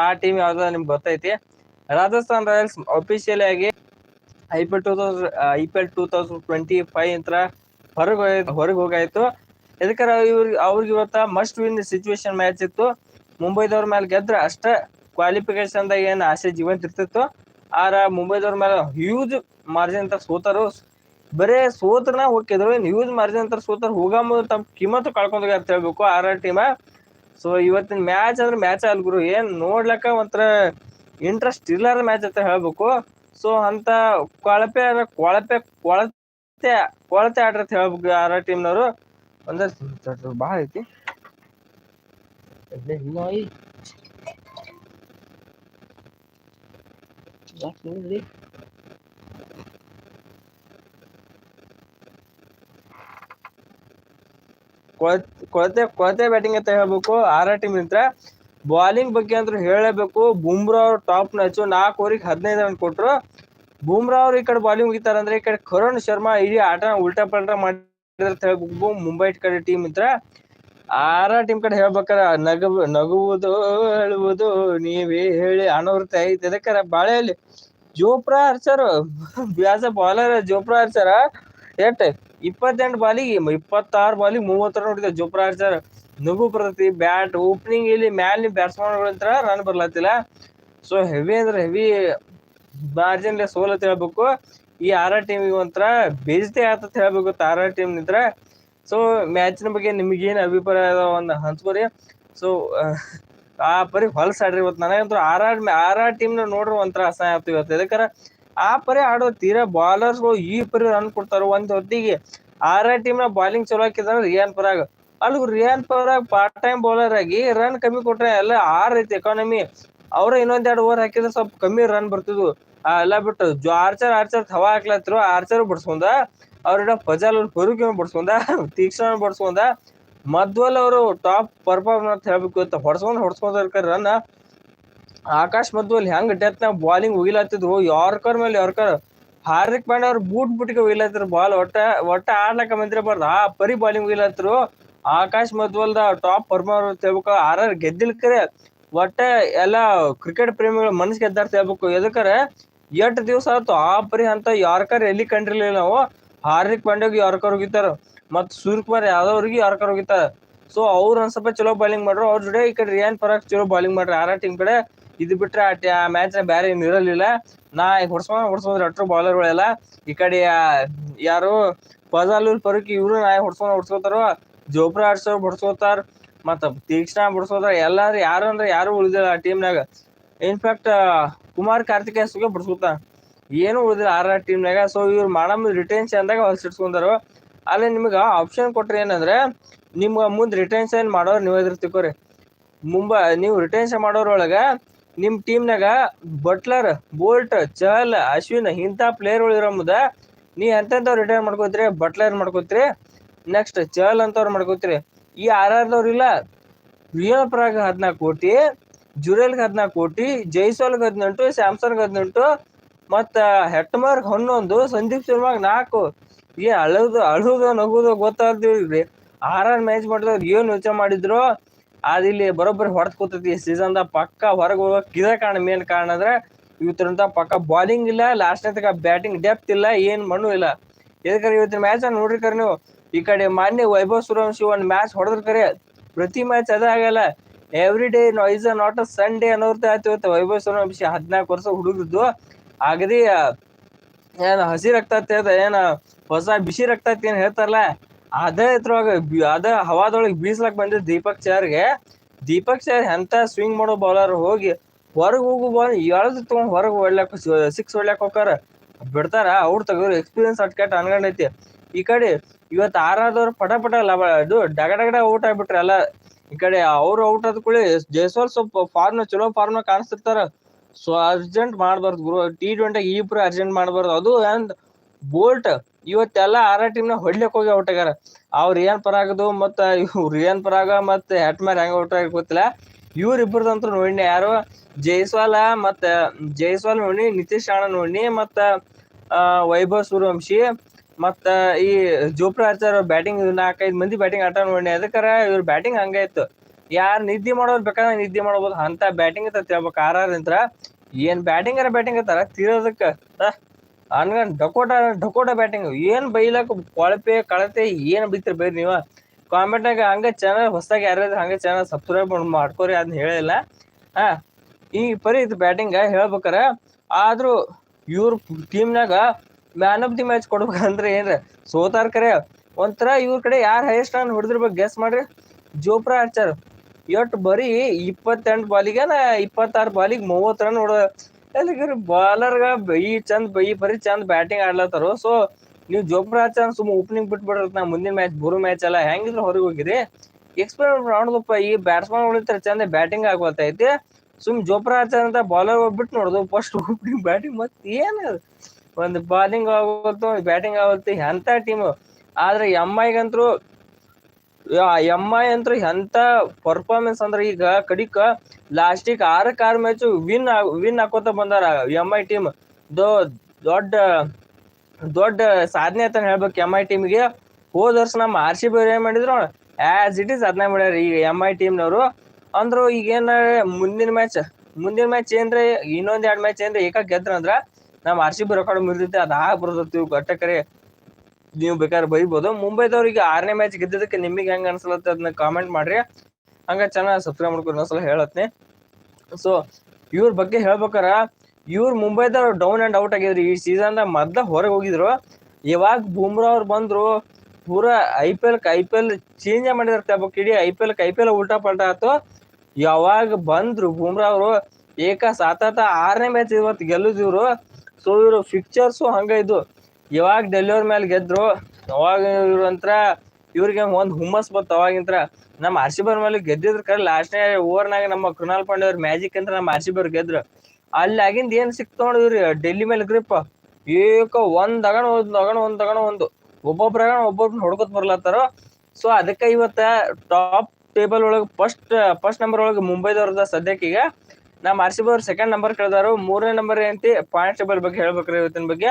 ಆ ಟೀಮ್ ಯಾವ್ದು ನಿಮ್ಗೆ ಗೊತ್ತೈತಿ. ರಾಜಸ್ಥಾನ್ ರಾಯಲ್ಸ್ ಅಫಿಷಿಯಲ್ ಆಗಿ I P L two thousand I P L two thousand twenty five ಅಂತ ಹೊರಗೆ ಹೊರಗೆ ಹೋಗಾಯ್ತು. ಇದಕ್ಕಾರ ಇವ್ರಿಗೆ, ಅವ್ರಿಗೆ ಇವತ್ತ ಮಸ್ಟ್ ವಿನ್ ಸಿಚುವೇಶನ್ ಮ್ಯಾಚ್ ಇತ್ತು. ಮುಂಬೈದವ್ರ ಮೇಲೆ ಗೆದ್ರ ಅಷ್ಟೇ ಕ್ವಾಲಿಫಿಕೇಶನ್ ದಾಗ ಏನ್ ಆಸೆ ಜೀವಂತ ಇರ್ತಿತ್ತು. ಆರ ಮುಂಬೈದವ್ರ ಮೇಲೆ ಹ್ಯೂಜ್ ಮಾರ್ಜಿನ್ ಅಂತ ಸೋತಾರು ಬರೇ ಸೋತ್ರನ ಹೋಗಿದ್ರು ಹ್ಯೂಜ್ ಮಾರ್ಜಿನ್ ಅಂತ ಸೋತಾರ ಹೋಗ ಮುಂದೆ ತಮ್ಮ ಕಿಮ್ಮತ್ತು ಕಳ್ಕೊಂಡೋಗ ಅಂತ ಹೇಳ್ಬೇಕು. ಆರ ಟೀಮ ಸೊ ಇವತ್ತಿನ ಮ್ಯಾಚ್ ಅಂದ್ರೆ ಮ್ಯಾಚ್ ಅಲ್ ಗುರು, ಏನ್ ನೋಡ್ಲಕ್ಕ ಒಂಥರ ಇಂಟ್ರೆಸ್ಟ್ ಇರ್ಲಾರ ಮ್ಯಾಚ್ ಅಂತ ಹೇಳ್ಬೇಕು. ಸೊ ಅಂತ ಕೊಳಪೆ ಕೊಳಪೆ, ಕೊಳತೆ ಕೊಳತೆ ಆಡ್ರ ಅಂತ ಹೇಳ್ಬೇಕು ಯಾರ ಟೀಮ್ನವರು ಒಂದಷ್ಟು ಬಹಳ ಐತಿ. ಕೊಳತೆ ಕೊಳತೆ ಬ್ಯಾಟಿಂಗ್ ಅಂತ ಹೇಳ್ಬೇಕು ಆರ್ ಟೀಮ್ ನಿಂತ್ರ ಬಾಲಿಂಗ್ ಬಗ್ಗೆ ಅಂದ್ರೆ ಹೇಳಬೇಕು, ಬುಮ್ರಾ ಅವ್ರ ಟಾಪ್ ನಚ್ಚು ನಾಲ್ಕು ಓವರಿಗೆ ಹದಿನೈದು ರನ್ ಕೊಟ್ರು. ಬುಮ್ರಾ ಅವ್ರು ಈ ಕಡೆ ಬಾಲಿಂಗ್ ಅಂದ್ರೆ ಈ ಕಡೆ ಕರುಣ್ ಶರ್ಮಾ ಇಡೀ ಆಟ ಉಲ್ಟಾ ಪಲ್ಟಾ ಮಾಡಿದ್ರು ಅಂತ ಹೇಳ್ಬೇಕು, ಮುಂಬೈ ಕಡೆ ಟೀಮ್ ಇದ್ರ. ಆರ ಟೀಮ್ ಕಡೆ ಹೇಳ್ಬೇಕಾರ ನಗ ನಗುವುದು, ಹೇಳುವುದು ನೀವೇ ಹೇಳಿ ಅನವೃತ ಐತಿ. ಅದಕ್ಕಾರ ಬಾಳೆಯಲ್ಲಿ ಜೋಪ್ರಾ ಹರ್ಸರ್. ವ್ಯಾಸ ಬಾಲರ್ ಜೋಪ್ರಾ ಹರ್ಸರ. ಎಟ್ ಇಪ್ಪತ್ತೆಂಟು ಬಾಲಿಗೆ ಇಪ್ಪತ್ತಾರು ಬಾಲಿಗೆ ಮೂವತ್ತು ರನ್ ಹೊಡಿತಾರೆ ಜೋಪ್ರಾ ಹರ್ಸರ್ ನುಗ್ಗು ಬರ್ತೈತಿ ಬ್ಯಾಟ್ ಓಪನಿಂಗ್ ಇಲ್ಲಿ ಮ್ಯಾಲ್ ಬ್ಯಾಟ್ಸ್ಮನ್ಗಳಂತರ ರನ್ ಬರ್ಲತ್ತಿಲ್ಲ ಸೊ ಹೆವಿ ಅಂದ್ರೆ ಹೆವಿ ಮಾರ್ಜಿನ್ ಸೋಲತ್ ಹೇಳ್ಬೇಕು. ಈ ಆರ್ ಆರ್ ಟೀಮಿಗೆ ಒಂಥರ ಬೇಜತೆ ಆತ ಹೇಳ್ಬೇಕು ಆರ್ ಟೀಮ್ ನಿಂತ್ರ. ಸೊ ಮ್ಯಾಚಿನ ಬಗ್ಗೆ ನಿಮಗೇನು ಅಭಿಪ್ರಾಯ ಅದಾವ ಒಂದ್ ಹಂಚ್ಕೋರಿ ಸೊ ಆ ಪರಿ ಹೊಲಸಾಡ್ರಿ ಇವತ್ತು ನನಗಂತೂ ಆರ್ ಆರ್ ಆರ್ ಆರ್ ಟೀಮ್ನ ನೋಡ್ರಿ ಒಂಥರ ಅಸಹಾಯ ಆಗ್ತಿವತ್ತು ಯಾಕಂದ್ರ ಆ ಪರಿ ಆಡೋ ತೀರಾ ಬಾಲರ್ಸ್ಗಳು ಈ ಪರಿ ರನ್ ಕೊಡ್ತಾರ ಒಂದ್ ಹೊತ್ತಿಗೆ ಟೀಮ್ನ ಬಾಲಿಂಗ್ ಚಲೋ ಹಾಕಿದ್ರ ರಿಯಾನ್ ಪರಾಗ್. ಅಲ್ಲಿ Riyan Parag part time bowler ಆಗಿ ರನ್ ಕಮ್ಮಿ ಕೊಟ್ರೆ ಎಲ್ಲ ಆರ್ ಐತಿ ಎಕಾನಮಿ ಅವ್ರ ಇನ್ನೊಂದ್ ಎರಡು ಓವರ್ ಹಾಕಿದ್ರೆ ಸ್ವಲ್ಪ ಕಮ್ಮಿ ರನ್ ಬರ್ತಿದ್ವು. ಎಲ್ಲ ಬಿಟ್ಟು ಜೋ ಆರ್ಚರ್ ಆರ್ಚರ್ ಹವಾ ಹಾಕ್ಲತ್ರು ಆರ್ಚರ್ ಬಡ್ಸ್ಕೊಂಡ ಅವ್ರ ಫಜಲ್ ಫರೂಕ್ ಬಡ್ಸ್ಕೊಂಡ, ತೀಕ್ಷ್ಣ ಬಡ್ಸ್ಕೊಂಡ ಮದ್ವಲ್ ಅವರು ಟಾಪ್ ಪರ್ಫಾರ್ಮ್ ಅಂತ ಹೇಳ್ಬೇಕು ಅಂತ ಹೊಡ್ಸ್ಕೊಂಡ್ ಹೊಡ್ಸ್ಕೊಂಡ್ ರನ್ ಆಕಾಶ್ ಮಧ್ವಲ್ ಹೆಂಗ್ ಡೆತ್ ನಾವ್ ಬಾಲಿಂಗ್ ಹೋಗಿಲತ್ತಿದ್ರು ಯಾರ್ಕರ್ ಮೇಲೆ ಯಾರ್ಕರ್? ಹಾರ್ದಿಕ್ ಪಾಂಡೆ ಅವ್ರು ಬೂಟ್ ಬುಟ್ಟಿಗೆ ಹೋಗಿಲತ್ತಿರು ಬಾಲ್ ಒಟ್ಟ ಒಟ್ಟ ಆಡ್ಲಕ್ಕ ಮಂದಿರಬಾರ್ದು ಆ ಪರಿ ಬಾಲಿಂಗ್ ಹೋಗಿಲತ್ತಿರು ಆಕಾಶ್ ಮದ್ವಲ್ದ ಟಾಪ್ ಪರ್ಫಾರ್ಮರ್ ಹೇಳ್ಬೇಕು ಆರ್ ಆರ್ ಗೆದ್ದಿಲ್ ಕರೆ ಒಟ್ಟ ಎಲ್ಲಾ ಕ್ರಿಕೆಟ್ ಪ್ರೇಮಿಗಳ ಮನಸ್ ಗೆದ್ದಾರ್ತ ಹೇಳ್ಬೇಕು ಎದಕ್ಕರೆ ಎಟ್ಟು ದಿವಸ ಆಯ್ತು ಆ ಪರಿ ಅಂತ ಯಾರ್ಕರ್ ಎಲ್ಲಿ ಕಂಡಿರ್ಲಿಲ್ಲ ನಾವು? ಹಾರ್ದಿಕ್ ಪಾಂಡ್ಯಗೆ ಯಾರ್ಕರ್ ಹೋಗಿತ್ತಾರ ಮತ್ ಸೂರ್ಯಕುಮಾರ್ ಯಾದವ್ರಿಗೆ ಯಾರ್ಕರ್ ಹೋಗಿತ್ತಾರ ಸೊ ಅವ್ರು ಒಂದ್ ಸ್ವಲ್ಪ ಚಲೋ ಬಾಲಿಂಗ್ ಮಾಡ್ರು. ಅವ್ರ ಜೊತೆ ಈ ಕಡೆ ರಿಯಾನ್ ಪರಾಗ್ ಚಲೋ ಬಾಲಿಂಗ್ ಮಾಡ್ರಿ. ಆರ್ ಟೀಮ್ ಕಡೆ ಇದು ಬಿಟ್ರೆ ಆ ಮ್ಯಾಚ್ ಬೇರೆ ಏನು ಇರಲಿಲ್ಲ. ನಾ ಹೊಡ್ಸ್ಕೊಂಡ್ ಹೊಡ್ಸ್ಕೊಂಡ್ರೆ ಅಟ್ರು ಬಾಲರ್ಗಳೆಲ್ಲ ಈ ಕಡೆ ಯಾರು, ಫಜಾಲುಲ್ ಫರೂಕ್ ಇವ್ರು ನಾ ಹೊಡ್ಸ್ಕೊಂಡ್ ಹೊಡ್ಸ್ಕೊತಾರ ಜೋಬ್ರಾ ಆಡ್ಸೋರ್ ಬಡ್ಸ್ಕೊತಾರ, ಮತ್ತ ತೀಕ್ಷ್ಣ ಬಡ್ಸ್ಕೊತಾರ ಎಲ್ಲಾರು ಯಾರು ಅಂದ್ರೆ ಯಾರು ಉಳಿದಿಲ್ಲ ಆ ಟೀಮ್ನಾಗ ಇನ್ಫ್ಯಾಕ್ಟ್ ಕುಮಾರ್ ಕಾರ್ತಿಕೇಯಸ್ಗೆ ಬಡ್ಸ್ಕೊತಾರ ಏನು ಉಳಿದಿಲ್ಲ ಆರ್ ಟೀಮ್ನಾಗ ಸೊ ಇವ್ರು ಮಾಡಮ್ ಅಂದಾಗ ದಾಗ ಹೊಲ್ಸಿಡ್ಸ್ಕೊಂಡಾರು ಅಲ್ಲಿ ನಿಮ್ಗೆ ಆಪ್ಷನ್ ಕೊಟ್ರಿ ಏನಂದ್ರೆ ನಿಮ್ಗ ಮುಂದೆ ರಿಟೆನ್ಷನ್ ಮಾಡೋರು ನೀವು ಇದ್ರ ತಿಕೋರಿ ಮುಂಬ ನೀವು ರಿಟೆನ್ಷನ್ ಮಾಡೋರೊಳಗ ನಿಮ್ ಟೀಮ್ನಾಗ ಬಟ್ಲರ್, ಬೋಲ್ಟ್, ಚಹಲ್, ಅಶ್ವಿನ್ ಇಂಥ ಪ್ಲೇಯರ್ಗಳು ಇರೋ ಮುದ ನೀ ಎಂತೆಂಥವ್ರು ರಿಟೈರ್ ಮಾಡ್ಕೋತೀರಿ, ಬಟ್ಲರ್ ಮಾಡ್ಕೋತ್ರಿ ನೆಕ್ಸ್ಟ್ ಚಹಲ್ ಅಂತವ್ರು ಮಾಡ್ಕೋತ್ರಿ. ಈ ಆರ್ ಆರ್ದವ್ರು ಇಲ್ಲ. ರಿಯಲ್ ಪ್ರಾಗ್ ಹದಿನಾಲ್ಕು ಕೋಟಿ ಜುರೇಲ್ಗೆ ಹದಿನಾಲ್ಕು ಕೋಟಿ ಜೈಸ್ವಾಲ್ಗೆ ಹದಿನೆಂಟು ಸ್ಯಾಮ್ಸಂಗ್ ಹದಿನೆಂಟು, ಮತ್ತು ಹೆಟ್ಮಾರ್ಗ್ ಹನ್ನೊಂದು, ಸಂದೀಪ್ ಶರ್ಮಾಗ್ ನಾಲ್ಕು. ಏನ್ ಅಳುದು ಅಳುದು, ನಗುದು ಗೊತ್ತಾದಿರಿ ಆರ್ ಆರ್ ಮ್ಯಾಚ್ ಮಾಡಿದವ್ರು ಏನು ಯೋಚನೆ ಮಾಡಿದ್ರು? ಅದ್ ಇಲ್ಲಿ ಬರೋಬ್ಬರಿ ಹೊಡೆದ್ ಕೂತೈತಿ. ಸೀಸನ್ ದಾಗ ಪಕ್ಕ ಹೊರಗೆ ಹೋಗಕ್ ಇದೇ ಕಾರಣ ಮೇನ್ ಕಾರಣ ಅಂದ್ರೆ ಇವತ್ತರಂತ ಪಕ್ಕ ಬಾಲಿಂಗ್ ಇಲ್ಲ ಲಾಸ್ಟ್ ತನಕ ಬ್ಯಾಟಿಂಗ್ ಡೆಪ್ತ್ ಇಲ್ಲ, ಏನ್ ಮಣ್ಣು ಇಲ್ಲ. ಇದಕ್ಕೆ ಇವತ್ತಿನ ಮ್ಯಾಚ್ ನೋಡ್ರಿ ಕರೆ ನೀವು? ಈ ಕಡೆ ಮಾನ್ಯ ವೈಭವ್ ಸೂರ್ಯವಂಶಿ ಒಂದು ಮ್ಯಾಚ್ ಹೊಡೆದ್ರ ಕರೆ. ಪ್ರತಿ ಮ್ಯಾಚ್ ಅದ ಆಗಲ್ಲ every day is not a Sunday ಅನ್ನೋರ್ತ ಆಯ್ತು ಇವತ್ತು. ವೈಭವ್ ಸೂರ್ಯವಂಶಿ ಹದಿನಾಲ್ಕು ವರ್ಷ ಹುಡುಗ್ರದ್ದು. ಆಗದಿ ಏನು ಹಸಿ ರಕ್ತ ಏನು ಹೊಸ ಬಿಸಿ ರಕ್ತ ಏನ್ ಹೇಳ್ತಾರಲ್ಲ? ಅದೇ ಇದ್ರೊಳಗ ಅದೇ ಹವಾದೊಳಗೆ ಬೀಸ್ಲಕ್ ಬಂದಿದ್ದ ದೀಪಕ್ ಚರ್ಗೆ. ದೀಪಕ್ ಚರ್ ಎಂತ ಸ್ವಿಂಗ್ ಮಾಡೋ ಬೌಲರ್ ಹೋಗಿ ಹೊರಗೆ ಹೋಗು ಬಾಲ್ ಎಳ್ದು ತಗೊಂಡ್ ಹೊರಗೆ ಹೊಡ್ಲಕ್ ಸಿಕ್ಸ್ ಹೊಡ್ಲಕ್ ಹೋಗಾರ ಬಿಡ್ತಾರ, ಅವ್ರು ತಗೋರು ಎಕ್ಸ್ಪೀರಿಯನ್ಸ್ ಅಟ್ಕೆಟ್ ಅನ್ಕೊಂಡೈತಿ. ಈ ಕಡೆ ಇವತ್ತು ಆರಾದವ್ರು ಪಟ ಪಟ ಲಬ ಇದು ಡಗ ಡಗಡ ಔಟ್ ಆಗ್ಬಿಟ್ರಿ ಎಲ್ಲ ಈ ಕಡೆ ಅವ್ರು ಔಟ್ ಆದ ಕೂಡಲೇ ಜೈಸ್ವಾಲ್ ಸ್ವಲ್ಪ ಫಾರ್ಮ್ ಚಲೋ ಫಾರ್ಮ್ ಕಾಣಿಸ್ತಿರ್ತಾರ. ಸೊ ಅರ್ಜೆಂಟ್ ಮಾಡ್ಬಾರ್ದು ಗುರು ಟಿ ಟ್ವೆಂಟಿ ಇಬ್ರು ಅರ್ಜೆಂಟ್ ಮಾಡ್ಬಾರ್ದು. ಅದು ಅಂದ್ ಬೋಲ್ಟ್ ಇವತ್ತೆಲ್ಲ ಆರ ಟೀಮ್ನ ಹೊಡ್ಲಿಕ್ ಹೋಗಿ ಔಟ್ ಆಗ್ಯಾರ ಅವ್ರ ಏನ್ ಪರಾಗದು ಮತ್ತ ಇವ್ರ ಏನ್ ಪರಾಗ ಹೆಟ್ ಹೆಟ್ಮ್ಯಾರ್ ಹೆಂಗ ಔಟ್ ಆಗಿ ಗೊತ್ತಿಲ್ಲ. ಇವ್ರ ಇಬ್ಬರದಂತೂ ನೋಡಿನಿ ಯಾರು? ಜೈಸ್ವಾಲ ಮತ್ತ ಜೈಸ್ವಾಲ್ ನೋಡಿ ನಿತೀಶ್ ರಾಣ ನೋಡಿ ಮತ್ತ ವೈಭವ್ ಸೂರ್ಯವಂಶಿ ಮತ್ತ ಈ ಜೋಪ್ರಾ ಆಚಾರ್ ಬ್ಯಾಟಿಂಗ್ ನಾಲ್ಕೈದು ಮಂದಿ ಬ್ಯಾಟಿಂಗ್ ಆಟ ನೋಡಿ ಅದಕ್ಕಾರ ಇವ್ರ ಬ್ಯಾಟಿಂಗ್ ಹಂಗ ಇತ್ತು. ಯಾರ್ ನಿದ್ದೆ ಮಾಡೋರು ಬೇಕಾದ್ರೆ ನಿದ್ದೆ ಮಾಡಬಹುದು ಅಂತ ಬ್ಯಾಟಿಂಗ್ ಅಂತ ಹೇಳ್ಬೇಕು ಆರ್ ಆರ್ ನಿಂತ್ರ ಏನ್ ಬ್ಯಾಟಿಂಗ್ ಅರ ಬ್ಯಾಟಿಂಗ್ ಅಂತಾರ ತೀರೋದಕ್ಕ. ಅನ್ಗನ್ ಡಕೋಟ ಡಕೋಟ ಬ್ಯಾಟಿಂಗ್ ಏನ್ ಬೈಲಾಕ ಕೊಳಪೆ ಕಳತೆ ಏನ್ ಬೈತಿರ್ ಬೈರಿ ನೀವ? ಕಾಮೆಂಟ್ನಾಗ ಹಂಗ ಚಾನಲ್ ಹೊಸದಾಗಿ ಯಾರಾದ್ರೂ ಹಂಗ ಚಾನಲ್ ಸಬ್ಸ್ಕ್ರೈಬ್ ಮಾಡ್ಕೋರಿ ಅದನ್ನ ಹೇಳಿಲ್ಲ. ಹಾ, ಈ ಪರಿ ಇದು ಬ್ಯಾಟಿಂಗ್ ಹೇಳ್ಬೇಕಾರ, ಆದ್ರೂ ಇವ್ರ ಟೀಮ್ನಾಗ ಮ್ಯಾನ್ ಆಫ್ ದಿ ಮ್ಯಾಚ್ ಕೊಡ್ಬೇಕಂದ್ರೆ ಏನ್ರ? ಸೋತಾರ ಕರೆ, ಒಂಥರ ಇವ್ರ ಕಡೆ ಯಾರು ಹೈಯೆಸ್ಟ್ ರನ್ ಹೊಡೆದಿರ್ಬೇಕು ಗೆಸ್ ಮಾಡ್ರಿ. ಜೋಪ್ರಾ ಆರ್ಚರ್ ಎಟ್ ಬರೀ ಇಪ್ಪತ್ತೆಂಟು ಬಾಲಿಗೆ ಇಪ್ಪತ್ತಾರು ಬಾಲಿಗೆ ಮೂವತ್ತು ರನ್ ಹೊಡ ಎಲ್ಲಿಗೆ ಬಾಲರ್ಗ ಬೈ ಚಂದ, ಬೈ ಬರಿ ಚಂದ ಬ್ಯಾಟಿಂಗ್ ಆಡ್ಲತ್ತಾರ. ಸೊ ನೀವು ಜೋಪ್ರಾ ಚಂದ್ ಸುಮ್ಮ ಓಪನಿಂಗ್ ಬಿಟ್ಬಿಡ್ರಿ ನಾ ಮುಂದಿನ ಮ್ಯಾಚ್ ಬೋರು ಮ್ಯಾಚ್ ಅಲ್ಲ ಹೆಂಗಿದ್ರು ಹೊರಗೆ ಹೋಗಿರಿ. ಎಕ್ಸ್ಪೀರಿಯನ್ಸ್ ಮಾಡೋದಪ್ಪ ಈ ಬ್ಯಾಟ್ಸ್ಮನ್ ಉಳಿತಾರ ಚಂದ ಬ್ಯಾಟಿಂಗ್ ಆಗೋತೈತಿ ಸುಮ್ ಜೋಪ್ರಾ ಆರ್ಚರ್ ಅಂತ ಬಾಲರ್ ಬಿಟ್ಟು ನೋಡುದು ಫಸ್ಟ್ ಓಪನಿಂಗ್ ಬ್ಯಾಟಿಂಗ್ ಮತ್ತೆ ಏನು ಒಂದು ಬಾಲಿಂಗ್ ಆಗೋತ್ತು ಬ್ಯಾಟಿಂಗ್ ಆಗುತ್ತೆ ಎಂತ ಟೀಮ್ ಆದ್ರೆ ಎಂ ಐಗಂತ್ರು ಎಂ ಐ ಅಂತೂ ಎಂತ ಪರ್ಫಾರ್ಮೆನ್ಸ್ ಅಂದ್ರೆ ಈಗ ಕಡಿಕ ಲಾಸ್ಟಿಗೆ ಆರು ಮ್ಯಾಚ್ ವಿನ್ ವಿನ್ ಹಾಕೋತ ಬಂದಾರ ಎಂ ಐ ಟೀಮ್ ದೊಡ್ಡ ದೊಡ್ಡ ಸಾಧನೆ ಅಂತ ಹೇಳ್ಬೇಕು ಎಂ ಐ ಟೀಮ್ಗೆ ಹೋದ ವರ್ಷ ನಮ್ಮ ಆರ್ ಸಿ ಬಿ ಏನು ಮಾಡಿದ್ರು ಆಸ್ ಇಟ್ ಈಸ್ ಅದನ್ನ ಮಾಡ್ಯಾರ ಈಗ ಎಂ ಐ ಟೀಮ್ನವರು ಅಂದ್ರು ಈಗ ಏನ ಮುಂದಿನ ಮ್ಯಾಚ್ ಮುಂದಿನ ಮ್ಯಾಚ್ ಏನ್ರಿ, ಇನ್ನೊಂದ್ ಎರಡು ಮ್ಯಾಚ್ ಏನ್ರಿ ಏಕ ಗೆದ್ರ ಅಂದ್ರ ನಮ್ಮ ಆರ್ ಸಿ ಬಿ ರೆಕಾರ್ಡ್ ಮುರಿದೈತೆ ಅದು ಆಗ ಬರ್ತೈತಿ ಗಟ್ಟಕರೆ. ನೀವು ಬೇಕಾದ್ರೆ ಬೈಬೋದು ಮುಂಬೈದವ್ರಿಗೆ ಆರನೇ ಮ್ಯಾಚ್ ಗೆದ್ದಿದ್ದಕ್ಕೆ ನಿಮಗೆ ಹೆಂಗ ಅನ್ಸಲತ್ತೆ ಅದನ್ನ ಕಾಮೆಂಟ್ ಮಾಡ್ರಿ. ಹಂಗ ಚೆನ್ನಾಗಿ ಸಬ್ಸ್ಕ್ರೈಬ್ ಮಾಡ್ಕೊಂಡು ಇನ್ನೊಂದ್ಸಲ ಹೇಳತ್ನಿ. ಸೊ ಇವ್ರ ಬಗ್ಗೆ ಹೇಳ್ಬೇಕಾರ, ಇವ್ರು ಮುಂಬೈದವ್ರು ಡೌನ್ ಅಂಡ್ ಔಟ್ ಆಗಿದ್ರು. ಈ ಸೀಸನ್ ಮದ್ದ ಹೊರಗೆ ಹೋಗಿದ್ರು. ಇವಾಗ ಬೂಮ್ರಾ ಅವ್ರು ಬಂದ್ರು. ಪೂರಾ I P L I P L change ಮಾಡಿದಾರೆ ಇಡೀ I P L I P L ಉಲ್ಟಾ ಪಲ್ಟಾ ಆಯ್ತು ಯಾವಾಗ ಬಂದ್ರು ಬೂಮ್ರಾ ಅವರು, ಏಕ ಸಾತಾತ ಆರನೇ ಮ್ಯಾಚ್ ಇವತ್ತು ಗೆಲ್ಲದಿವ್ರು ಸೊ ಇವ್ರು ಫಿಕ್ಚರ್ಸು ಹಂಗ ಇದು. ಯಾವಾಗ ಡೆಲಿವರ್ ಮೇಲೆ ಗೆದ್ರು, ಅವಾಗ ಇವ್ರಂತ್ರ ಇವ್ರಿಗೆ ಒಂದು ಹುಮ್ಮಸ್ ಬಂತು ಅವಾಗಿಂತ್ರ. ನಮ್ಮ ಆರ್ ಸಿ ಬರ್ ಮೇಲೆ ಗೆದ್ದಿದ್ರು ಕರೆ ಲಾಸ್ಟ್ನೇ ಓವರ್ನಾಗ ನಮ್ಮ ಕೃಣಾಲ್ ಪಾಂಡೆ ಅವ್ರ ಮ್ಯಾಜಿಕ್ ಅಂತ ನಮ್ಮ ಆರ್ ಸಿ ಬರ್ ಗೆದ್ರು. ಅಲ್ಲಿ ಆಗಿಂದ ಏನ್ ಸಿಕ್ತು ಇವ್ರಿ, ಡೆಲ್ಲಿ ಮೇಲೆ ಗ್ರಿಪ್ ಏಕ ಒಂದ್ ಅಗಣ ಒಂದ್ ಅಗಣ ಒಂದ್ ಅಗಣ ಒಂದು. ಒಬ್ಬೊಬ್ರ ಅಗಣ ಒಬ್ಬೊಬ್ರನ್ನ ಹೊಡ್ಕೊತ್ ಬರ್ಲತ್ತಾರ. ಸೊ ಅದಕ್ಕೆ ಇವತ್ತ ಟಾಪ್ ಟೇಬಲ್ ಒಳಗೆ ಫಸ್ಟ್ ಫಸ್ಟ್ ನಂಬರ್ ಒಳಗೆ ಮುಂಬೈದವ್ರದ ಸದ್ಯಕ್ಕೆ ಈಗ ನಮ್ಮ ಆರ್ ಸಿ ಬಿ ಅವ್ರು ಸೆಕೆಂಡ್ ನಂಬರ್ ಕೇಳಿದಾರು. ಮೂರನೇ ನಂಬರ್ ಏನಂತಿ ಪಾಯಿಂಟ್ ಟೇಬಲ್ ಬಗ್ಗೆ ಹೇಳ್ಬೇಕ್ರಿ ಇವತ್ತಿನ ಬಗ್ಗೆ.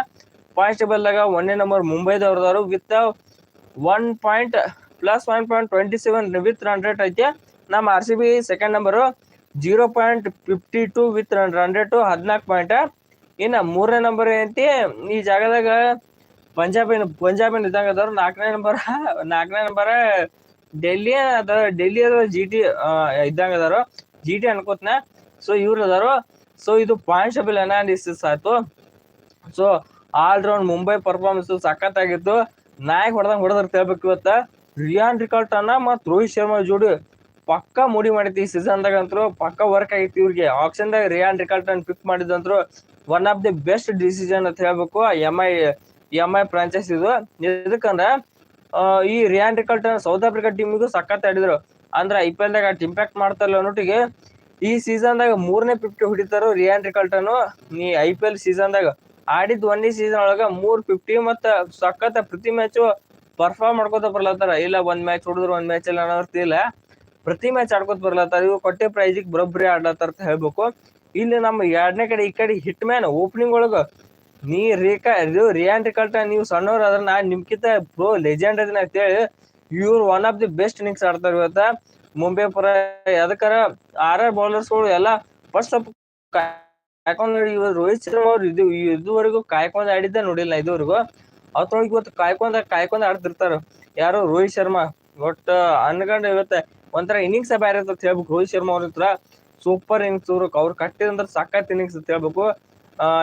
ಪಾಯಿಂಟ್ ಟೇಬಲ್ ದಾಗ ಒಂದನೇ number ಮುಂಬೈದವ್ರದವರು with one point plus one point twenty seven with run rate ಐತಿ. ನಮ್ಮ R C B second number zero point fifty two with run run rate ಹದಿನಾಲ್ಕು ಪಾಯಿಂಟ್ ಇನ್ನು ಮೂರನೇ ನಂಬರ್ ಏನೈತಿ ಈ ಜಾಗದಾಗ ಪಂಜಾಬಿನ ಪಂಜಾಬಿನ ಇದ್ದಂಗೆ ಅದಾರ ನಾಲ್ಕನೇ ನಂಬರ್ ನಾಲ್ಕನೇ ನಂಬರ್ ಡೆಲ್ಲಿ ಅದ ಡೆಲ್ಲಿ ಅದ ಜಿ ಟಿ ಇದ್ದಂಗ ಅದಾರ ಜಿ ಟಿ ಅನ್ಕೋತ್ನ. ಸೊ ಇವ್ರು ಅದಾರು ಸೊ ಇದು ಪಾಯಿಂಟ್ ಟೇಬಲ್ ಅನಾಲಿಸಿಸ್ ಆಯ್ತು. So all round Mumbai performance ಸಖತ್ತಾಗಿತ್ತು. ನಾಯಕ್ ಹೊಡೆದಂಗೆ ಹೊಡೆದ್ರ ತೇಳ್ಬೇಕು ಇವತ್ತ. ರಿಯಾನ್ ರಿಕಾಲ್ಟನ್ನ ಮತ್ತು ರೋಹಿತ್ ಶರ್ಮಾ ಜೋಡಿ ಪಕ್ಕ ಮೂಡಿ ಮಾಡೈತಿ ಈ ಸೀಸನ್ದಾಗ ಅಂತೂ. ಪಕ್ಕ ವರ್ಕ್ ಆಗಿತ್ತು ಇವ್ರಿಗೆ. ಆಪ್ಷನ್ದಾಗ Ryan Rickelton pick ಮಾಡಿದಂತ್ರು one of the best decision ಅಂತ ಹೇಳ್ಬೇಕು. M I M I franchise ಇದು. ಎದಕ್ಕಂದ್ರ ಈ ರಿಯಾನ್ ರಿಕಾಲ್ಟನ್ ಸೌತ್ ಆಫ್ರಿಕಾ ಟೀಮಿಗೂ ಸಖತ್ ಆಡಿದ್ರು. ಅಂದ್ರ ಐ ಪಿ ಎಲ್ ದಾಗ ಇಂಪ್ಯಾಕ್ಟ್ ಮಾಡ್ತಾರಲ್ಲ ಅನ್ನೋಟಿಗೆ ಈ ಸೀಸನ್ದಾಗ ಮೂರನೇ ಫಿಫ್ಟಿ ಹೊಡಿತಾರೋ ರಿಯಾನ್ ರಿಕಾಲ್ಟನ್ ಈ ಐ ಪಿ ಎಲ್ ಸೀಸನ್ದಾಗ ಆಡಿದ್ ಒಂದೇ ಸೀಸನ್ ಒಳಗ ಮೂರ್ ಫಿಫ್ಟಿ ಮತ್ತ ಸಖತ್ ಪ್ರತಿ ಮ್ಯಾಚ್ ಪರ್ಫಾರ್ಮ್ ಮಾಡ್ಕೋತ ಬರ್ಲತ್ತಾರ. ಇಲ್ಲ, ಒಂದ್ ಮ್ಯಾಚ್ ಹೊಡಿದ್ರು, ಒಂದ್ ಮ್ಯಾಚ್ ಇಲ್ಲ ಅನ್ನೋರ್ತಿ ಇಲ್ಲ ಪ್ರತಿ ಮ್ಯಾಚ್ ಆಡ್ಕೋತ ಬರ್ಲತ್ತಾರ. ಇವು ಕೊಟ್ಟೆ ಪ್ರೈಜಿಗೆ ಬರೋಬ್ಬರಿ ಆಡ್ಲತ್ತಾರ ಅಂತ ಹೇಳ್ಬೇಕು. ಇಲ್ಲಿ ನಮ್ಮ ಎರಡನೇ ಕಡೆ ಈ ಕಡೆ ಹಿಟ್ ಮ್ಯಾನ್ ಓಪನಿಂಗ್ ಒಳಗ, ನೀ ರೇಖಾ, ಇದು ರಿಯಾನ್ ರಿಕಾಲ್ಟನ್ ನೀವು ಸಣ್ಣವ್ರ ಅದ್ರ ನಾ ನಿಮ್ಕಿಂತ ಪ್ರೋ ಲೆಜೆಂಡ್ ಅದನ್ನ ಅಂತೇಳಿ ಇವ್ರು one of the best innings ಆಡ್ತಾರ ಇವತ್ತ. ಮುಂಬೈ ಪರ ಅದಕ್ಕಾರ ಆರ್ ಆರ್ ಬೌಲರ್ಸ್ಗಳು ಎಲ್ಲ ಫಸ್ಟ್ ಸ್ವಲ್ಪ ಕಾಯ್ಕೊಂಡ್ ಇವತ್ತು ರೋಹಿತ್ ಶರ್ಮಾ ಅವ್ರು ಇದು, ಇದುವರೆಗೂ ಕಾಯ್ಕೊಂಡ್ ಆಡಿದ್ದ ನೋಡಿಲ್ಲ ಇದುವರೆಗೂ. ಅದ್ರೊಳಗೆ ಇವತ್ತು ಕಾಯ್ಕೊಂಡ್ ಕಾಯ್ಕೊಂಡ್ ಆಡ್ತಿರ್ತಾರ. ಯಾರು ರೋಹಿತ್ ಶರ್ಮಾ. ಒಟ್ಟ ಅನ್ಕೊಂಡ್ ಇವತ್ತ ಒಂಥರ ಇನ್ನಿಂಗ್ಸ್ ಬ್ಯಾರೆ ಅಂತ ಹೇಳ್ಬೇಕು. ರೋಹಿತ್ ಶರ್ಮಾ ಅವ್ರ ಹತ್ರ ಸೂಪರ್ ಇನ್ನಿಂಗ್ಸ್ ಅವ್ರು ಅವ್ರು ಕಟ್ಟಿದಂದ್ರ ಸಖತ್ ಇನ್ನಿಂಗ್ಸ್ ಅಂತ ಹೇಳ್ಬೇಕು.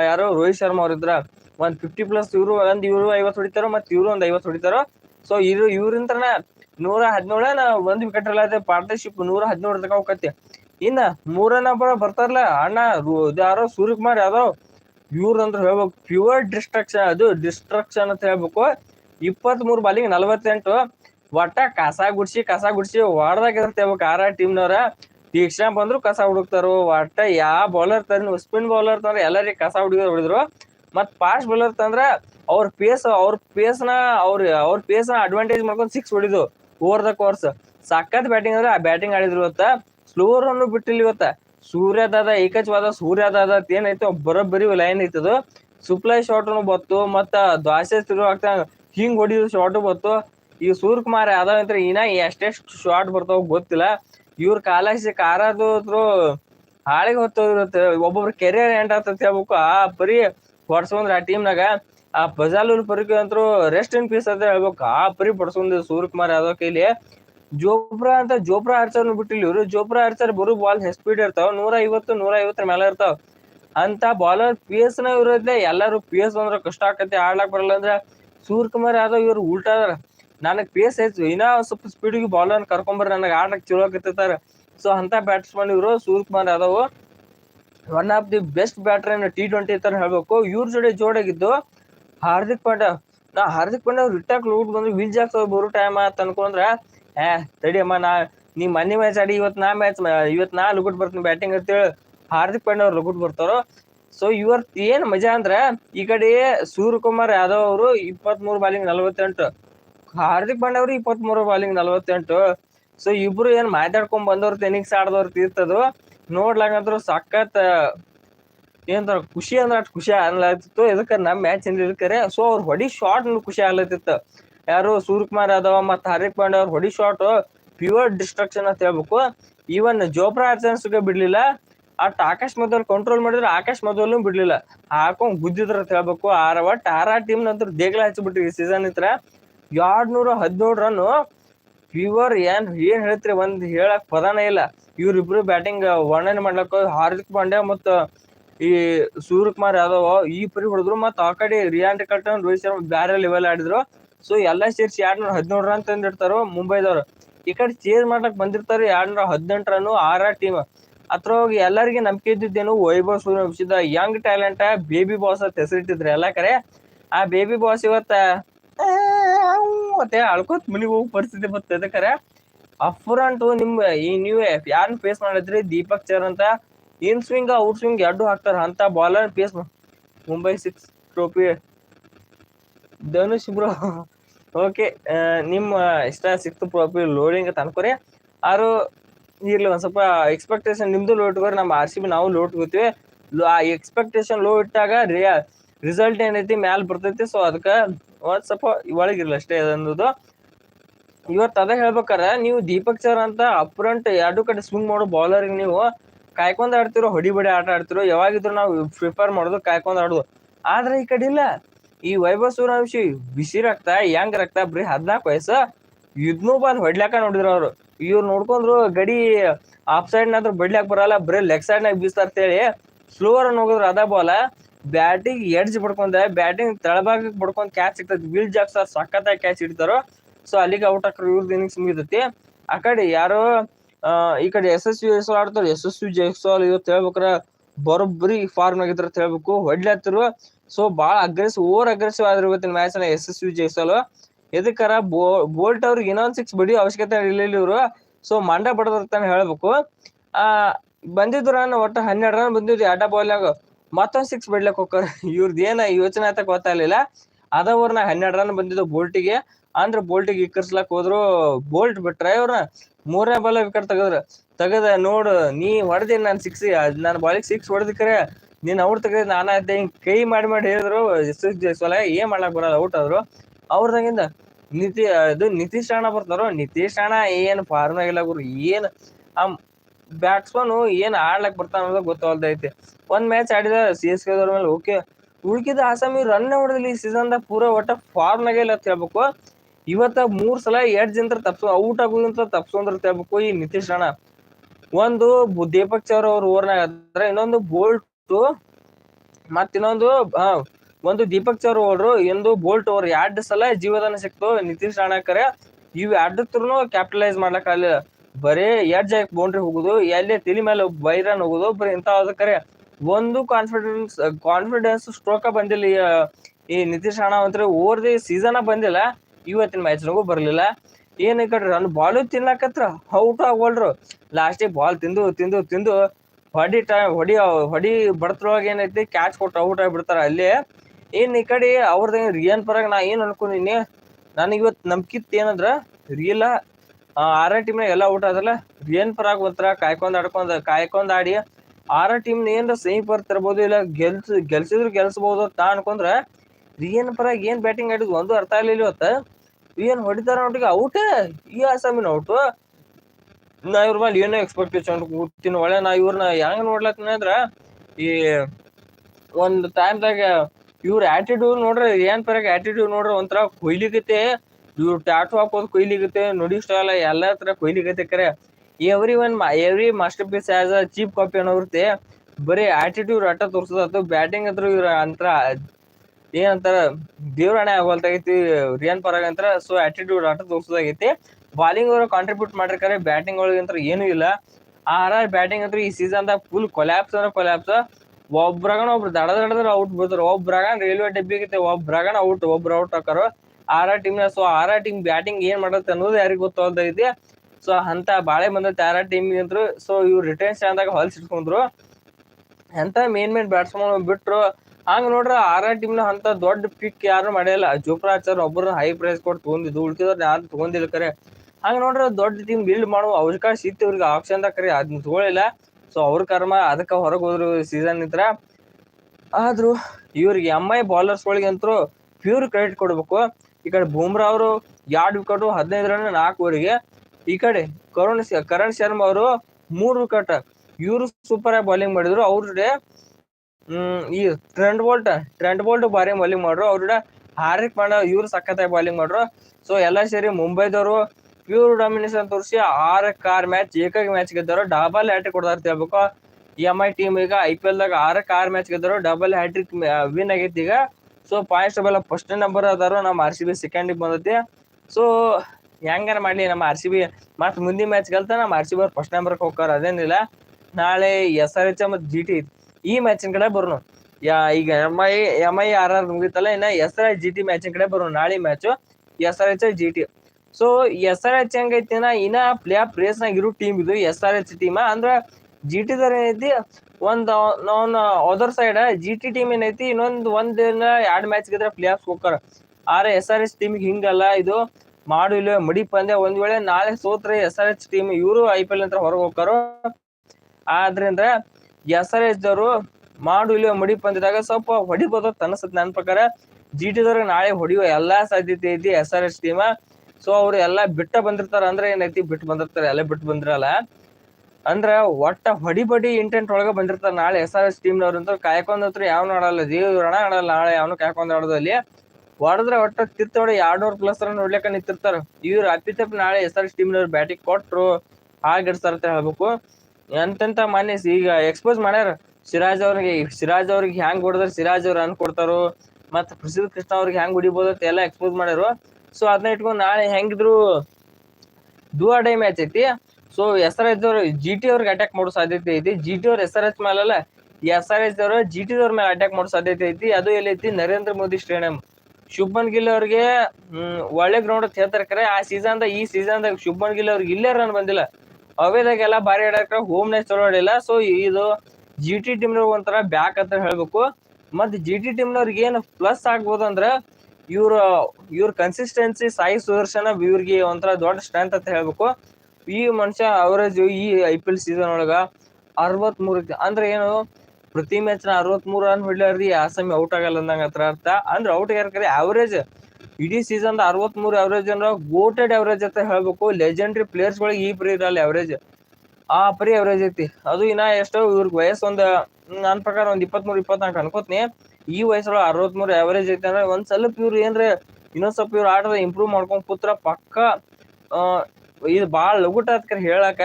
ಯಾರು ರೋಹಿತ್ ಶರ್ಮಾ ಅವ್ರ ಇದ್ರ ಒಂದ್ ಫಿಫ್ಟಿ ಪ್ಲಸ್ ಇವ್ರು, ಒಂದ್ ಇವ್ರು ಐವತ್ತು ಹೊಡಿತಾರೋ ಮತ್ ಇವ್ರು ಒಂದ್ ಐವತ್ತು ಹೊಡಿತಾರೋ. ಸೊ ಇವ್ರು ಇವ್ರಿಂತ್ರನ ನೂರ ಹದಿನೇಳ ಒಂದ್ ವಿಕೆಟ್ ಅಲ್ಲ ಪಾರ್ಟ್ನರ್ಶಿಪ್ ನೂರ ಹದಿನೇಳು ತನಕ ಹೋಗತ್ತೆ ಇನ್ನ ಮೂರನೇ ನಂಬರ್ ಬರ್ತಾರಲ್ಲ, ಅಣ್ಣ ಯಾರೋ ಸೂರ್ಯಕುಮಾರ್ ಯಾದವ್ ಇವ್ರಂದ್ರ ಹೇಳ್ಬೇಕು. ಪ್ಯೂರ್ ಡಿಸ್ಟ್ರಕ್ಷನ್ ಅದು ಡಿಸ್ಟ್ರಕ್ಷನ್ ಅಂತ ಹೇಳ್ಬೇಕು. ಇಪ್ಪತ್ತ್ ಮೂರ್ ಬಾಲಿಗೆ ನಲವತ್ತೆಂಟು. ಒಟ್ಟ ಕಸ ಗುಡ್ಸಿ ಕಸ ಗುಡ್ಸಿ ಹೊಡ್ದಾಗ ಇರುತ್ತೆ ಆರ್ ಟೀಮ್ನವ್ರ ತೀಕ್ಷ್ಣ ಬಂದ್ರು ಕಸ ಹುಡುಕ್ತಾರು. ಒಟ್ಟ ಯಾವ ಬೌಲರ್ ತಂದ್ರು ಸ್ಪಿನ್ ಬೌಲರ್ ತಂದ್ರೆ ಎಲ್ಲರಿಗೆ ಕಸ ಹುಡುಗಿದ್ರು ಹೊಡಿದ್ರು. ಮತ್ ಫಾಸ್ಟ್ ಬೌಲರ್ ತಂದ್ರ ಅವ್ರ ಪೇಸ್ ಅವ್ರ ಪೇಸ್ನ ಅವ್ರ ಅವ್ರ ಪೇಸ್ನ ಅಡ್ವಾಂಟೇಜ್ ಮಾಡ್ಕೊಂಡು ಸಿಕ್ಸ್ ಹೊಡಿದು ಓವರ್ ದ ಕೋರ್ಸ್ ಸಖತ್ ಬ್ಯಾಟಿಂಗ್ ಅಂದ್ರೆ ಆ ಬ್ಯಾಟಿಂಗ್ ಆಡಿದ್ರು ಇವತ್ತ ಸ್ಲೋರ್ ಅನ್ನು ಬಿಟ್ಟಿಲ್ಲ ಇವತ್ತ. ಸೂರ್ಯದಾದ ಏಕಚವಾದ ಸೂರ್ಯದಾದ ಏನೈತೆ ಬರೋಬ್ಬರಿ ಲೈನ್ ಐತದು ಸುಪ್ಲೈ ಶಾಟ್ ಬತ್ತು, ಮತ್ತ ದ್ವಾಸೆ ತಿರು ಆಗ್ತಾ ಹಿಂಗ್ ಹೊಡಿದ್ರು ಶಾರ್ಟ್ ಬತ್ತು. ಈ ಸೂರ್ಯಕುಮಾರ್ ಯಾದವ್ ಅಂತ ಇನ್ನ ಎಷ್ಟೆಷ್ಟು ಶಾರ್ಟ್ ಬರ್ತಾವ ಗೊತ್ತಿಲ್ಲ. ಇವ್ರ ಕಾಲಾಶಿ ಕಾರದು ಹಾಳಿಗೆ ಹೊತ್ತೋಗಿರುತ್ತೆ ಒಬ್ಬೊಬ್ರು ಕೆರಿಯರ್ ಎಂಡ್ ಆಗ್ತದೆ ಹೇಳ್ಬೇಕು. ಆ ಪರಿ ಹೊಡ್ಸ್ಕೊಂಡ್ರ ಆ ಟೀಮ್ನಾಗ ಆ ಬಜಾಲೂರ್ ಪರಿಗೆ ಅಂತೂ ರೆಸ್ಟ್ ಇನ್ ಪೀಸ್ ಅಂತ ಹೇಳ್ಬೇಕು. ಆ ಪರಿ ಬಡ್ಸ್ಕೊಂಡ್ ಸೂರ್ಯಕುಮಾರ್ ಯಾದವ್ ಕೈಲಿ. ಜೋಪ್ರಾ ಅಂತ ಜೋಪ್ರಾ ಆಡ್ತಾರ ಬಿಟ್ಟಿಲ್ಲ ಇವರು. ಜೋಪ್ರಾ ಆರ್ಚರ್ ಬರು ಬಾಲ್ ಸ್ಪೀಡ್ ಇರ್ತಾವ. ನೂರ ಐವತ್ತು ನೂರ ಐವತ್ತರ ಮೇಲೆ ಇರ್ತಾವ. ಅಂತ ಬಾಲರ್ ಪಿ ಎಸ್ನ ಇರೋದ್ಲೆ ಎಲ್ಲರೂ ಪಿ ಎಸ್ ಅಂದ್ರೆ ಕಷ್ಟ ಆಕತಿ, ಆಡ್ಲಾಕ್ ಬರಲ್ಲ ಅಂದ್ರೆ ಸೂರ್ಯಕುಮಾರ್ ಯಾದವ್ ಇವ್ರು ಉಲ್ಟಾ ಅದಾರ. ನನಗ್ ಪಿ ಎಸ್ ಹೆಚ್ಚು. ಇನ್ನ ಸ್ವಲ್ಪ ಸ್ಪೀಡಿಗೆ ಬಾಲರ್ ಕರ್ಕೊಂಬರ್ ನನಗೆ ಆಡಕ್ ಚಲೋ ಆಕತ್ತಾರ ಸೊ ಅಂತ ಬ್ಯಾಟ್ಸ್ಮನ್ ಇವರು Suryakumar Yadav. One of the best batter ಏನು ಟಿ ಟ್ವೆಂಟಿ ತರ ಹೇಳ್ಬೇಕು. ಇವ್ರ ಜೋಡಿ ಜೋಡಾಗಿದ್ದು ಹಾರ್ದಿಕ್ ಪಾಂಡ್ಯ. ನಾ ಹಾರ್ದಿಕ್ ಪಾಂಡ್ಯ ರಿಟಾಕ್ ಲೂಟ್ ಬಂದ್ರೆ ವಿಲ್ ಜಾಕ್ಸ್ ಬರೋ ಟೈಮ್ ಅಂತ ಅನ್ಕೊಂಡ್ರ ಏ ತಡಿಯಮ್ಮ ನಾ ನೀ ಮನೆ ಮ್ಯಾಚ್ ಆಡಿ ಇವತ್ತು ನಾ ಮ್ಯಾಚ್ ಇವತ್ತು ನಾ ಲುಗುಟ್ ಬರ್ತೀನಿ ಬ್ಯಾಟಿಂಗ್ ಅಂತೇಳಿ ಹಾರ್ದಿಕ್ ಪಾಂಡ್ಯ ಅವ್ರು ಲುಗುಟ್ ಬರ್ತಾರೋ. ಸೊ ಇವ್ರ ಏನ್ ಮಜಾ ಅಂದ್ರ ಈ ಕಡೆ ಸೂರ್ಯಕುಮಾರ್ ಯಾದವ್ ಅವರು ಇಪ್ಪತ್ತ್ ಮೂರು ಬಾಲಿಂಗ್ ನಲವತ್ತೆಂಟು. ಹಾರ್ದಿಕ್ ಪಾಂಡ್ಯ ಅವರು ಇಪ್ಪತ್ತ್ ಬಾಲಿಂಗ್ ನಲವತ್ತೆಂಟು. ಸೊ ಇಬ್ರು ಏನ್ ಮಾತಾಡ್ಕೊಂಡ್ ಬಂದವ್ರ ಟೆನಿಕ್ಸ್ ಆಡದವ್ರ ತೀರ್ತದು ನೋಡ್ಲಾಗಂದ್ರು ಸಖತ್ ಏನಂತಾರ ಖುಷಿ ಅಂದ್ರ ಅಷ್ಟ್ ಖುಷಿ ಅನ್ಲಾಗ್ತಿತ್ತು ಇದಕ್ಕ ನಮ್ಮ ಮ್ಯಾಚ್ ಏನಿರ್ಕರೆ ಸೊ ಅವ್ರ ಹೊಡಿ ಶಾರ್ಟ್ ಖುಷಿ ಆಗ್ಲತ್ತಿತ್ತು ಯಾರು ಸೂರ್ಯಕುಮಾರ್ ಯಾದವ್ ಮತ್ತು ಹಾರ್ದಿಕ್ ಪಾಂಡ್ಯ ಅವ್ರ ಹೊಡಿ ಶಾಟ್ ಪ್ಯೂರ್ ಡಿಸ್ಟ್ರಕ್ಷನ್ ಅಂತ ಹೇಳ್ಬೇಕು. ಈವನ್ ಜೋಪ್ರಾ ಆರ್ಚನ್ಸ್ಗೆ ಬಿಡ್ಲಿಲ್ಲ. ಅಟ್ ಆಕಾಶ್ ಮಧುಲ್ ಕಂಟ್ರೋಲ್ ಮಾಡಿದ್ರೆ ಆಕಾಶ್ ಮೊದಲು ಬಿಡ್ಲಿಲ್ಲ. ಹಾಕೊಂಡ್ ಗುದ್ದಿದ್ರ ಅಂತ ಹೇಳ್ಬೇಕು. ಆರ ಒಟ್ಟು ಆರ ಟೀಮ್ ನಂತರ ದೇಗ್ಲ ಹಚ್ಚಿಬಿಟ್ರಿ ಈ ಸೀಸನ್ ಇತ್ರ. ಎರಡ್ ನೂರ ಹದಿನೇಳು ರನ್ ಪ್ಯೂರ್ ಏನ್ ಏನ್ ಹೇಳ್ತೀರಿ? ಒಂದ್ ಹೇಳಕ್ ಪದಾನೇ ಇಲ್ಲ. ಇವ್ರಿಬ್ರು ಬ್ಯಾಟಿಂಗ್ ವರ್ಣನೆ ಮಾಡ್ಲಕ್ಕ ಹಾರ್ದಿಕ್ ಪಾಂಡ್ಯ ಮತ್ತು ಈ ಸೂರ್ಯಕುಮಾರ್ ಯಾದವ್ ಈ ಪರಿ ಹೊಡೆದ್ರು. ಮತ್ತ ಆ ಕಡೆ ರಿಯಾನ್ ಕಟ್ಟನ್ ರೋಹಿತ್ ಶರ್ಮಾ ಬ್ಯಾರೆ ಲೆವೆಲ್ ಆಡಿದ್ರು. ಸೊ ಎಲ್ಲ ಸೇರಿಸಿ ಎರಡ್ನೂರ ಹದಿನೇಳು ರನ್ ತಂದಿರ್ತಾರೋ ಮುಂಬೈದವ್ರು. ಈ ಕಡೆ ಚೇಸ್ ಮಾಡ್ಲಕ್ ಬಂದಿರ್ತಾರ ಎರಡ್ನೂರ ಹದಿನೆಂಟು ರನ್ ಆರ ಟೀಮ್ ಅತ್ರ ಹೋಗಿ ಎಲ್ಲರಿಗೆ ನಂಬಿಕೆ ಇದ್ದಿದ್ದೇನು ವೈಭವ್ ಸೂರ್ಯವಂಶಿದ ಯಂಗ್ ಟ್ಯಾಲೆಂಟ್ ಬೇಬಿ ಬಾಸ್ ಅಂತ ಹೆಸರಿಟ್ಟಿದ್ರು ಎಲ್ಲ ಕರೆ ಆ ಬೇಬಿ ಬಾಸ್ ಇವತ್ತ ಮತ್ತೆ ಅಳ್ಕೋತ್ ಮನಿಗ್ ಹೋಗಿ ಪರಿಸ್ಥಿತಿ ಬರ್ತದೆ ಕರೆ. ಅಫ್ರಂಟ್ ನಿಮ್ಮ ಈ ನೀವು ಯಾರನ್ನ ಫೇಸ್ ಮಾಡಿದ್ರಿ? ದೀಪಕ್ ಚರ್ ಅಂತ. ಇನ್ ಸ್ವಿಂಗ್ ಔಟ್ ಸ್ವಿಂಗ್ ಎರಡು ಹಾಕ್ತಾರ. ಅಂತ bowler face Mumbai six trophy Dhanush bro okay ನಿಮ್ಮ ಇಷ್ಟ ಸಿಕ್ತು ಪ್ರಾಪಿ ಲೋಡಿಂಗ್ ಅಂತ ಅನ್ಕೋರಿ ಆರು, ಇರ್ಲಿ ಒಂದು ಸ್ವಲ್ಪ ಎಕ್ಸ್ಪೆಕ್ಟೇಷನ್ ನಿಮ್ಮದು ಲೋಟ್ ಇಟ್ಕೋರಿ ನಮ್ಮ ಆರ್ ಸಿ ಬಿ ನಾವು ಲೋ- ಆ ಎಕ್ಸ್ಪೆಕ್ಟೇಷನ್ ಲೋ ಇಟ್ಟಾಗ ರಿಸಲ್ಟ್ ಏನೈತಿ, ಮ್ಯಾಲ್ ಬರ್ತೈತಿ. ಸೊ ಅದಕ್ಕೆ ಒಂದು ಸ್ವಲ್ಪ ಒಳಗಿರ್ಲಿ ಅಷ್ಟೇ ಅನ್ನೋದು ಇವತ್ತು ಅದೇ ಹೇಳ್ಬೇಕಾರೆ, ನೀವು ದೀಪಕ್ ಸರ್ ಅಂತ ಅಪ್ರಂಟ್ ಎರಡು ಕಡೆ ಸ್ವಿಂಗ್ ಮಾಡೋ ಬೌಲರಿಗೆ ನೀವು ಕಾಯ್ಕೊಂಡು ಆಡ್ತಿರೋ, ಹೊಡಿಬಡಿ ಆಟ ಆಡ್ತಿರೋ, ಯಾವಾಗಿದ್ರು ನಾವು ಪ್ರಿಫರ್ ಮಾಡೋದು ಕಾಯ್ಕೊಂಡು ಆಡೋದು. ಆದ್ರೆ ಈ ಕಡೆ ಇಲ್ಲ. ಈ ವೈಭವ್ ಸೂರ್ಯವಂಶಿ ಬಿಸಿ ರಕ್ತ ಹೆಂಗ್ ರಕ್ತ, ಬರೀ ಹದ್ನಾಲ್ಕು ವಯಸ್ಸು ಇದ್ನೂ ಬಂದ್ ಹೊಡ್ಲಾಕ ನೋಡಿದ್ರು ಅವ್ರು. ಇವ್ರು ನೋಡ್ಕೊಂಡ್ರು ಗಡಿ ಆಫ್ ಸೈಡ್ ನಾದ್ರು ಬಡ್ಲಾಕ್ ಬರಲ್ಲ, ಬರೀ ಲೆಗ್ ಸೈಡ್ ನಾಗ ಬೀಸ್ತಾರ ಅಂತೇಳಿ ಸ್ಲೋವರ್ ಹೋಗಿದ್ರು ಅದ ಬಾಲ. ಬ್ಯಾಟಿಂಗ್ ಎಡ್ಜ್ ಬಡ್ಕೊಂಡ, ಬ್ಯಾಟಿಂಗ್ ತಳಭಾಗಕ್ಕೆ ಬಡ್ಕೊಂಡ್ ಕ್ಯಾಚ್ ಸಿಗ್ತದೆ ವಿಲ್ ಜಾಕ್ಸ್ ಸಖತ್ತಾಗಿ ಕ್ಯಾಚ್ ಹಿಡಿತಾರೋ. ಸೊ ಅಲ್ಲಿಗೆ ಔಟ್ ಆಕ್ರ ಇವ್ರದ್ದು ಇನ್ನಿಂಗ್ಸ್ ಮುಗಿತೈತಿ ಆ ಕಡೆ ಯಾರೋ ಈ ಕಡೆ ಎಸ್ ಎಸ್ ಆಡ್ತಾರೆ. ಎಸ್ ಎಸ್ ಯು ಜೈಸ್ವಾಲ್ ಇವತ್ತು ಹೇಳ್ಬೇಕ್ರ ಬರೋಬ್ಬರಿ ಫಾರ್ಮ್ ಆಗಿದ್ರ ಹೇಳ್ಬೇಕು. ಹೊಡ್ಲತ್ತಿರು ಸೊ ಬಹಳ ಅಗ್ರೆಸಿವ್ ಓವರ್ ಅಗ್ರೆಸಿವ್ ಆದ್ರೆ ಇವತ್ತಿನ ಮ್ಯಾಚ್ನ ಎಸ್ ಎಸ್ ಯು ಜೈಸ್ವಾಲ್ ಎದಕ್ಕಾರ ಬೋ ಬೋಲ್ಟ್ ಅವ್ರಿಗೆ ಇನ್ನೊಂದ್ ಸಿಕ್ಸ್ ಬಡಿಯೋ ಅವಶ್ಯಕತೆ ಇರಲಿಲ್ಲ ಇವರು. ಸೊ ಮಂಡ ಬಡದಿರ್ತಾನೆ ಹೇಳ್ಬೇಕು. ಆ ಬಂದಿದ್ರು ರನ್ ಒಟ್ಟು ಹನ್ನೆರಡು ರನ್ ಬಂದಿದ್ರು ಎರಡ ಬಾಲ್ನಾಗ ಮತ್ತೊಂದ್ ಸಿಕ್ಸ್ ಬಿಡ್ಲಕ್ ಹೋಗ್ತಾರ ಇವ್ರದ್ದು ಏನ ಯೋಚನೆ ಆತ ಗೊತ್ತಾಗ್ಲಿಲ್ಲ ಅದ ನಾ ಹನ್ನೆರಡು ರನ್ ಬಂದಿದ್ದು ಬೋಲ್ಟಿಗೆ ಅಂದ್ರೆ ಬೋಲ್ಟಿಗೆ ಇಕ್ಕರ್ಸ್ಲಕ್ ಹೋದ್ರು ಬೋಲ್ಟ್ ಬಿಟ್ರ ಇವ್ರ ಮೂರನೇ ಬಾಲ್ ವಿಕೆಟ್ ತೆಗದ್ರ. ತೆಗದ ನೋಡು, ನೀ ಹೊಡೆದಿ ನಾನು ಸಿಕ್ಸ್ ನಾನು ಬಾಲಿಗೆ ಸಿಕ್ಸ್ ಹೊಡೆದಿಕ್ಕರೆ ನೀನ್ ಔಟ್ ತೆಗೆದ್ ನಾನ ಹಿಂಗ್ ಕೈ ಮಾಡಿ ಮಾಡಿ ಹೇಳಿದ್ರು ಜೈಸ್ವಾಲ ಏನ್ ಮಾಡ್ಲಕ್ ಬರಲ್ಲ ಔಟ್ ಆದ್ರು. ಅವ್ರದಾಗಿಂದ ನಿತಿ ಇದು ನಿತೀಶ್ ರಾಣ ಬರ್ತಾರೋ, ನಿತೀಶ್ ರಾಣ ಏನ್ ಫಾರ್ಮ್ ಆಗಿಲ್ಲ ಗುರು, ಏನ್ ಆ ಬ್ಯಾಟ್ಸ್ಮನ್ ಏನ್ ಆಡ್ಲಕ್ ಬರ್ತಾನ ಅನ್ನೋದು ಗೊತ್ತಾಗಲ್ದೈತಿ ಒಂದ್ ಮ್ಯಾಚ್ ಆಡಿದ ಸಿ ಎಸ್ ಕೆದವ್ರ ಮೇಲೆ, ಓಕೆ, ಉಳ್ಕಿದ ಆಸಾಮಿ ರನ್ ಹೊಡೆದಿಲ್ಲ ಈ ಸೀಸನ್ ದಾಗ ಪೂರ ಒಟ್ಟ ಫಾರ್ಮ್ ನಾಗ ಇಲ್ಲ ಅಂತ ಹೇಳ್ಬೇಕು. ಇವತ್ತ ಮೂರ್ ಸಲ ಎಡ್ಜ್ ಅಂತ ತಪ್ಸೋ ಔಟ್ ಆಗುದಂತ ತಪ್ಸೊಂದ್ರ ಹೇಳ್ಬೇಕು ಈ ನಿತೀಶ್ ರಾಣ. ಒಂದು ದೀಪಕ್ ಚೌರ್ ಅವ್ರ ಓವರ್ನಾಗ ಇನ್ನೊಂದು ಬೋಲ್ಟ್ ಮತ್ ಇನ್ನೊಂದು ಹಾ ಒಂದು ದೀಪಕ್ ಚೌರ್ ಅವರು ಎಂದು ಬೋಲ್ಟ್ ಓವರ್ ಎರಡ್ ಸಲ ಜೀವದಾನ ಸಿಕ್ತು. ನಿತೀಶ್ ರಾಣಕರೆ ಇವ್ ಎರಡತ್ರನು ಕ್ಯಾಪಿಟಲೈಸ್ ಮಾಡ್ಲಕ್ ಆಗಲಿಲ್ಲ. ಬರೇ ಎರಡ್ ಜಾಗ ಬೌಂಡ್ರಿ ಹೋಗುದು ಎಲ್ಲೇ ತಿಳಿ ಮೇಲೆ ಬೈರನ್ ಹೋಗುದು ಬರೀ ಇಂತ ಕರೆ. ಒಂದು ಕಾನ್ಫಿಡೆನ್ಸ್ ಕಾನ್ಫಿಡೆನ್ಸ್ ಸ್ಟ್ರೋಕ ಬಂದಿಲ್ಲ ಈ, ನಿತಿನ್ ಈ ನಿತೀಶ್ ಓವರ್ ದಿ ಸೀಸನ್ ಬಂದಿಲ್ಲ ಇವತ್ತಿನ ಮ್ಯಾಚ್ನಾಗೂ ಬರ್ಲಿಲ್ಲ. ಏನ್ ಕಟ್ರಿ ರನ್ ಬಾಲು ತಿನ್ನಕತ್ರ ಔಟ್ ಆಗೋಲ್ರು. ಲಾಸ್ಟಿಗೆ ಬಾಲ್ ತಿಂದು ತಿಂದು ತಿಂದು ಹೊಡಿ ಟೈಮ್ ಹೊಡಿ ಹೊಡಿ ಬಡತ್ರೊಳಗೆ ಏನೈತಿ ಕ್ಯಾಚ್ ಕೊಟ್ಟು ಔಟ್ ಆಗಿಬಿಡ್ತಾರೆ ಅಲ್ಲಿ. ಏನ್ ಈ ಕಡೆ ಅವ್ರದ್ದು ರಿಯನ್ ಪರಾಗ ನಾ ಏನು ಅನ್ಕೊಂಡಿನಿ ನನಗಿವತ್ತು ಇವತ್ತು ಏನಂದ್ರೆ ರಿಯಲ್ ಆರ ಟೀಮ್ನಾಗ ಎಲ್ಲ ಔಟ್ ಆದಲ್ಲ ರಿಯನ್ ಪರಾಗ ಒಂಥರ ಕಾಯ್ಕೊಂಡು ಆಡ್ಕೊಂಡು, ಕಾಯ್ಕೊಂಡು ಆಡಿ ಆರ ಟೀಮ್ ಏನ್ರ ಸೈ ಬರ್ತಿರ್ಬೋದು ಇಲ್ಲ ಗೆಲ್ಸ್, ಗೆಲ್ಸಿದ್ರು ಗೆಲ್ಸ್ಬೋದು ಅಂತ ಅನ್ಕೊಂಡ್ರೆ ರಿಯನ್ ಪರಾಗ ಏನು ಬ್ಯಾಟಿಂಗ್ ಆಡಿದ್ ಒಂದು ಅರ್ಥ ಆಗ್ಲಿಲ್ಲ ಇವತ್ತು. ಏನ್ ಹೊಡಿತಾರ ನೋಡ್ರಿ, ಔಟ್, ಈ ಆಸಾಮಿನ ಔಟ್. ನಾ ಇವ್ರ ಮೇಲೆ ಏನೋ ಎಕ್ಸ್ಪೆಕ್ಟೇಷನ್ ಕೂತೀನಿ, ಒಳ್ಳೆ ನಾ ಇವ್ರನ್ನ ಹೆಂಗ್ ನೋಡ್ಲತ್ತೀನಿ ಅಂದ್ರ, ಈ ಒಂದ್ ಟೈಮ್ದಾಗ ಇವ್ರ ಆಟಿಟ್ಯೂಡ್ ನೋಡ್ರಿ, ಏನ್ ಪರಾಗ ಆಟಿಟ್ಯೂಡ್ ನೋಡ್ರಿ ಒಂಥರ ಕೊಯ್ಲಿಗತ್ತೆ ಇವ್ರ ಟ್ಯಾಟು ಹಾಕೋದ್ ಕೊಯ್ಲಿಗತ್ತೆ ನುಡಿ ಸ್ಟೈಲ್ ಎಲ್ಲ ತರ ಕೊಯ್ಲಿಗತ್ತೆ ಕರೆ. Every one every masterpiece as a cheap copy ಅನ್ನೋರ್ತಿ ಬರೀ ಆಟಿಟ್ಯೂಡ್ ಅಟ್ಟ ಅದು ಬ್ಯಾಟಿಂಗ್ ಅಂದ್ರೆ ಇವ್ರ ಅಂತರ, ಏನಂತಾರ ದೇವ್ರ ಹಣೆ ಆಗೋಲ್ತಾಗೈತಿ ರಿಯನ್ ಪರಾಗ ಅಂತಾರ ಸೊ ಆಟಿಟ್ಯೂಡ್ ಆಟ ತೋರ್ಸೋದಾಗೈತಿ. ಬಾಲಿಂಗ್ ಅವರು ಕಾಂಟ್ರಿಬ್ಯೂಟ್ ಮಾಡಿರ್ತಾರೆ ಬ್ಯಾಟಿಂಗ್ ಒಳಗಂತ್ರ ಏನೂ ಇಲ್ಲ. ಆರ್ ಆರ್ ಬ್ಯಾಟಿಂಗ್ ಅಂದ್ರೆ ಈ ಸೀಸನ್ ದಾಗ ಫುಲ್ ಕೊಲ್ಯಾಪ್ಸ್ ಅಂದ್ರೆ ಕೊಲ್ಯಾಪ್ಸ್ ಒಬ್ರಾಗಣ ಒಬ್ರು ದಡ ದಡದ್ರ ಔಟ್ ಬಿಡ್ತಾರೆ. ಒಬ್ರಾಗಣ ರೈಲ್ವೆ ಡಬ್ಬಿಗೈತೆ ಒಬ್ರಾಗಣ ಔಟ್ ಒಬ್ರು out ಹಾಕಾರ. R team so R R team batting ಏನ್ ಮಾಡತ್ತೆ ಅನ್ನೋದು ಯಾರಿಗೆ ಗೊತ್ತಾಗೈತಿ ಸೊ ಅಂತ ಬಾಳೆ ಬಂದೈತೆ ಆರ್ ಆರ್ ಟೀಮ್ ಅಂತರು ಸೊ ಇವ್ರು ರಿಟರ್ನ್ ಸ್ಟ್ಯಾಂಡ್ ಹೊಲ್ಸ್ ಇಟ್ಕೊಂಡ್ರು. ಎಂತ ಮೇನ್ ಮೇನ್ ಬ್ಯಾಟ್ಸ್ಮನ್ ಬಿಟ್ರು. ಹಂಗ ನೋಡ್ರ ಆರ್ ಆರ್ ಟೀಮ್ನ ಅಂತ ದೊಡ್ಡ ಪಿಕ್ ಯಾರು ಮಾಡಿಲ್ಲ ಜೋಪ್ರಾಚಾರ್ ಒಬ್ಬರು ಹೈ ಪ್ರೈಸ್ ಕೊಟ್ಟು ತಗೊಂಡಿದ್ದು. ಉಳ್ಕಿದ್ರು ಯಾರು ತಗೊಂಡಿಲ್ಲ ಕರೆ. ಹಂಗ ನೋಡ್ರಿ ದೊಡ್ಡ ಟೀಮ್ ಬಿಲ್ಡ್ ಮಾಡುವ ಅವಕಾಶ ಇತ್ತು ಇವ್ರಿಗೆ ಆಪ್ಷನ್ ಕರೆ ಅದನ್ನ ತಗೊಳಿಲ್ಲ. ಸೊ ಅವ್ರ ಕರ್ಮ ಅದಕ್ಕ ಹೊರಗೆ ಹೋದ್ರು ಸೀಸನ್ ಇದ್ರ. ಆದ್ರೂ ಇವ್ರಿಗೆ ಎಂ ಐ ಬೌಲರ್ಸ್ ಗಳಿಗೆ ಅಂತೂ ಪ್ಯೂರ್ ಕ್ರೆಡಿಟ್ ಕೊಡ್ಬೇಕು. ಈ ಕಡೆ ಬೂಮ್ರಾ ಅವರು ಎರಡು ವಿಕೆಟ್ ಹದಿನೈದು ರನ್ ನಾಲ್ಕುವರೆಗೆ ಈ ಕಡೆ ಕರುಣ್ ಕರಣ್ ಶರ್ಮಾ ಅವರು ಮೂರು ವಿಕೆಟ್ ಇವರು ಸೂಪರ್ ಆಗಿ ಬೌಲಿಂಗ್ ಮಾಡಿದ್ರು. ಅವ್ರ ಹ್ಮ್, ಈ ಟ್ರೆಂಡ್ ಬೋಲ್ಟ್ ಟ್ರೆಂಡ್ ಬೋಲ್ಟ್ ಭಾರಿ ಬೌಲಿಂಗ್ ಮಾಡ್ರು. ಅವ್ರ ಹಾರ್ದಿಕ್ ಪಾಂಡ್ಯ ಇವ್ರು ಸಖತ್ತಾಗಿ ಬೌಲಿಂಗ್ ಮಾಡ್ರು. ಸೊ ಎಲ್ಲ ಸೇರಿ ಮುಂಬೈದವರು ಪ್ಯೂರ್ ಡಾಮಿನೇಷನ್ ತೋರಿಸಿ ಆರಕ್ಕೆ ಆರು ಮ್ಯಾಚ್ ಏಕಾಗಿ ಮ್ಯಾಚ್ ಗೆದ್ದರು ಡಬಲ್ ಹ್ಯಾಟ್ರಿಕ್ ಕೊಡ್ತಾರ ಹೇಳ್ಬೇಕು. ಎಂ ಐ ಟೀಮ್ ಈಗ ಐ ಪಿ ಎಲ್ದಾಗ ಆರಕ್ಕೆ ಕಾರ್ ಮ್ಯಾಚ್ ಗೆದ್ದರು ಡಬಲ್ ಹ್ಯಾಟ್ರಿಕ್ ವಿನ್ ಆಗೈತಿ ಈಗ. So points table first number ಅದಾರ ನಮ್ಮ ಆರ್ ಸಿ ಬಿ ಸೆಕೆಂಡ್ ಬಂದೈತಿ. ಸೊ ಹೆಂಗಾರ ಮಾಡ್ಲಿ ನಮ್ಮ ಆರ್ ಸಿ ಬಿ ಮತ್ ಮುಂದಿನ ಮ್ಯಾಚ್ ಗೆಲ್ತ ನಮ್ಮ ಆರ್ ಸಿ ಬಿ ಫಸ್ಟ್ ನಂಬರ್ಗೆ ಹೋಗ್ತಾರೆ ಅದೇನಿಲ್ಲ. ನಾಳೆ ಎಸ್ ಆರ್ ಎಚ್ ಮತ್ತು ಜಿ ಟಿ ಈ ಮ್ಯಾಚಿನ ಕಡೆ ಬರೋಣ. ಯಾ, ಈಗ M I M I R R ಮುಗಿತಲ್ಲ, ಇನ್ನ S R H G T ಮ್ಯಾಚಿನ ಕಡೆ ಬರೋಣ. ನಾಳೆ match S R H G T so S R H ಹೆಂಗೈತಿ ಇನ್ನ ಪ್ಲೇ ಆಫ್ ನಾಗ ಇರೋ ಟೀಮ್ ಇದು ಎಸ್ ಆರ್ ಎಚ್ ಟೀಮ್ ಅಂದ್ರ ಜಿ ಟಿ ದರ ಏನೈತಿ? ಒಂದ್ ನಾನ್ other side G T team ಏನೈತಿ? ಇನ್ನೊಂದ್ ಒಂದ್ ಎರಡ್ ಮ್ಯಾಚ್ ಗೆದ್ರೆ ಪ್ಲೇ ಆಫ್ ಹೋಗ್ತಾರ ಆದ್ರೆ ಎಸ್ ಆರ್ ಎಚ್ ಟೀಮ್ ಹಿಂಗಲ್ಲ. ಇದು ಮಾಡು ಇಲ್ಲ ಮಡಿ ಪಂದ್ಯ ಒಂದ್ ವೇಳೆ ನಾಳೆ ಸೋತ್ರೆ ಎಸ್ ಆರ್ ಎಚ್ ಟೀಮ್ ಇವರು ಐ ಪಿ ಎಲ್ ಅಂತ ಹೊರಗೆ ಹೋಗ್ತಾರೋ ಆದ್ರಿಂದ ಎಸ್ ಆರ್ ಎಚ್ ದವರು ಮಾಡು ಇಲ್ಲ ಮಡಿ ಪಂದ್ಯದಾಗ ಸ್ವಲ್ಪ ಹೊಡಿಬೋದು ಅನ್ಸತ್ ನನ್ನ ಪ್ರಕಾರ. ಜಿ ಟಿ ದವ್ರಿಗೆ ನಾಳೆ ಹೊಡಿಯುವ ಎಲ್ಲಾ ಸಾಧ್ಯತೆ ಐತಿ S R H team so ಅವ್ರು ಎಲ್ಲ ಬಿಟ್ಟ ಬಂದಿರ್ತಾರ ಅಂದ್ರೆ ಏನೈತಿ? ಬಿಟ್ಟು ಬಂದಿರ್ತಾರೆ, ಎಲ್ಲ ಬಿಟ್ಟು ಬಂದಿರಲ್ಲ. ಅಂದ್ರ ಒಟ್ಟ ಹೊಡಿ ಬಡಿ ಇಂಟೆಂಟ್ ಒಳಗ ಬಂದಿರ್ತಾರ. ನಾಳೆ ಎಸ್ ಆರ್ ಎಸ್ ಅಂತ ಕಾಯ್ಕೊಂಡ್ ಯಾವನು ಆಡಲ್ಲ ದೇವ್ ರಣ ಆಡಲ್ಲ ನಾಳೆ ಯಾವನು ಕಾಯ್ಕೊಂಡ್ ಆಡೋದಲ್ಲಿ. ಹೊಡೆದ್ರೆ ಒಟ್ಟ ತಿತ್ತೋಡಿ ಎರಡ್ನೂರ್ ಪ್ಲಸ್ ರನ್ ನೋಡ್ಲಿಕ್ಕ ನಿಂತಿರ್ತಾರ. ಇವ್ರು ಅಪ್ಪಿತಪ್ಪ ನಾಳೆ ಎಸ್ ಆರ್ ಎಸ್ ಟೀಮ್ ನವ್ರು ಬ್ಯಾಟಿಂಗ್ ಕೊಟ್ರು ಹಾಗಿಡ್ತಾರ ಅಂತ ಹೇಳ್ಬೇಕು. ಎಂತೆಂತ ಮಾನ್ಯ ಈಗ ಎಕ್ಸ್ಪೋಸ್ ಮಾಡ್ಯಾರ. ಸಿರಾಜ್ ಅವ್ರಿಗೆ ಸಿರಾಜ್ ಅವ್ರಿಗೆ ಹ್ಯಾಂಗ್ ಹೊಡೆದ್ರೆ ಸಿರಾಜ್ ಅವ್ರು ರನ್ ಕೊಡ್ತಾರೋ, ಮತ್ತ ಪ್ರಸಿದ್ಧ ಕೃಷ್ಣ ಅವ್ರಿಗೆ ಹ್ಯಾಂಗ್ ಹೊಡಿಬೋದು ಅಂತ ಎಲ್ಲ ಎಕ್ಸ್ಪೋಸ್ ಮಾಡ್ಯಾರು. ಸೊ ಅದನ್ನ ಇಟ್ಕೊಂಡು ನಾಳೆ ಹೆಂಗಿದ್ರು ದುವಾ ಡೈ ಮ್ಯಾಚ್ ಐತಿ. ಸೊ ಎಸ್ ಆರ್ ಎಚ್ ಅವ್ರು ಜಿ ಟಿ ಅವ್ರಿಗೆ ಅಟ್ಯಾಕ್ ಮಾಡೋ ಸಾಧ್ಯತೆ ಐತಿ. ಜಿ ಟಿ ಅವ್ರ ಎಸ್ ಆರ್ ಎಚ್ ಮೇಲಲ್ಲ ಎಸ್ ಆರ್ ಎಚ್ ಅವ್ರು ಜಿ ಟಿ ಅವ್ರ ಮೇಲೆ ಅಟ್ಯಾಕ್ ಮಾಡೋ ಸಾಧ್ಯತೆ ಐತಿ. ಅದು ಎಲ್ಲೈತಿ? ನರೇಂದ್ರ ಮೋದಿ ಸ್ಟೇಡಿಯಂ ಶುಭನ್ ಗಿಲ್ ಅವ್ರಿಗೆ ಒಳ್ಳೆ ಗ್ರೌಂಡ್ ಅಂತ ಹೇಳ್ತಾರೆ ಆ ಸೀಸನ್ ಈ ಸೀಸನ್ ದಾಗ ಶುಭನ್ ಗಿಲ್ ಅವ್ರಿಗೆ ಇಲ್ಲೇ ರನ್ ಬಂದಿಲ್ಲ. ಅವೇದಾಗ ಎಲ್ಲ ಬಾರಿ ಆಡಕ ಹೋಮ್ ನೆಸ್ ಚಲೋ ಆಡಿಲ್ಲ ಸೊ ಇದು ಜಿ ಟಿ ಟೀಮ್ ಒಂಥರ ಬ್ಯಾಕ್ ಅಂತ ಹೇಳ್ಬೇಕು. ಮತ್ತೆ ಜಿ ಟಿ ಟೀಮ್ ನವ್ರಿಗೆ ಏನು ಪ್ಲಸ್ ಆಗ್ಬೋದು ಅಂದ್ರ ಇವ್ರ ಇವ್ರ ಕನ್ಸಿಸ್ಟೆನ್ಸಿ ಸಾಯಿ ಸುದರ್ಶನ ಇವ್ರಿಗೆ ಒಂಥರ ದೊಡ್ಡ ಸ್ಟ್ರೆಂತ್ ಅಂತ ಹೇಳ್ಬೇಕು. ಈ ಮನುಷ್ಯ ಅವರೇಜ್ ಈ ಐ ಪಿ ಎಲ್ ಸೀಸನ್ ಒಳಗ ಅರವತ್ ಅಂದ್ರೆ ಏನು? ಪ್ರತಿ ಮ್ಯಾಚ್ನ ಅರವತ್ ಮೂರ್ ರನ್ ಹೊಡ್ಲಾರ್ದಿ ಆಸಮಿ ಔಟ್ ಆಗಲ್ಲ ಅಂದಂಗ ಹತ್ರ ಅರ್ಥ. ಅಂದ್ರೆ ಔಟ್ ಯಾರ ಅವರೇಜ್ ಇಡೀ ಸೀಸನ್ ಅರವತ್ ಮೂರ್ ಅವರೇಜ್ ಅಂದ್ರೆ ಗೋಟೆಡ್ ಅವರೇಜ್ ಅಂತ ಹೇಳ್ಬೇಕು. ಲೆಜೆಂಡ್ರಿ ಪ್ಲೇಯರ್ಸ್ ಗಳಿಗೆ ಈ ಪರಿ ಇರಲ್ಲ ಅವರೇಜ್ ಆ ಪರಿ ಅವರೇಜ್ ಐತಿ. ಅದು ಇನ್ನ ಎಷ್ಟೋ ಇವ್ರಿಗೆ ವಯಸ್ಸು ಒಂದ್, ನನ್ನ ಪ್ರಕಾರ ಒಂದ್ ಇಪ್ಪತ್ಮೂರು ಮೂರ್ ಇಪ್ಪತ್ನಾಲ್ಕು ಅನ್ಕೋತ್ನಿ. ಈ ವಯಸ್ಸೊಳಗೆ ಅರವತ್ ಮೂರು ಎವರೇಜ್ ಐತೆ ಅಂದ್ರೆ ಒಂದ್ ಸ್ವಲ್ಪ ಇವ್ರು ಏನ್ರಿ, ಇನ್ನೊಂದ್ ಸ್ವಲ್ಪ ಇವ್ರು ಆಟದ ಇಂಪ್ರೂವ್ ಮಾಡ್ಕೊಂಡ್ ಕೂತ್ರ ಪಕ್ಕ ಇದು ಭಾಳ ಲಗುಟ ಅದ್ಕರ್ ಹೇಳಾಕ.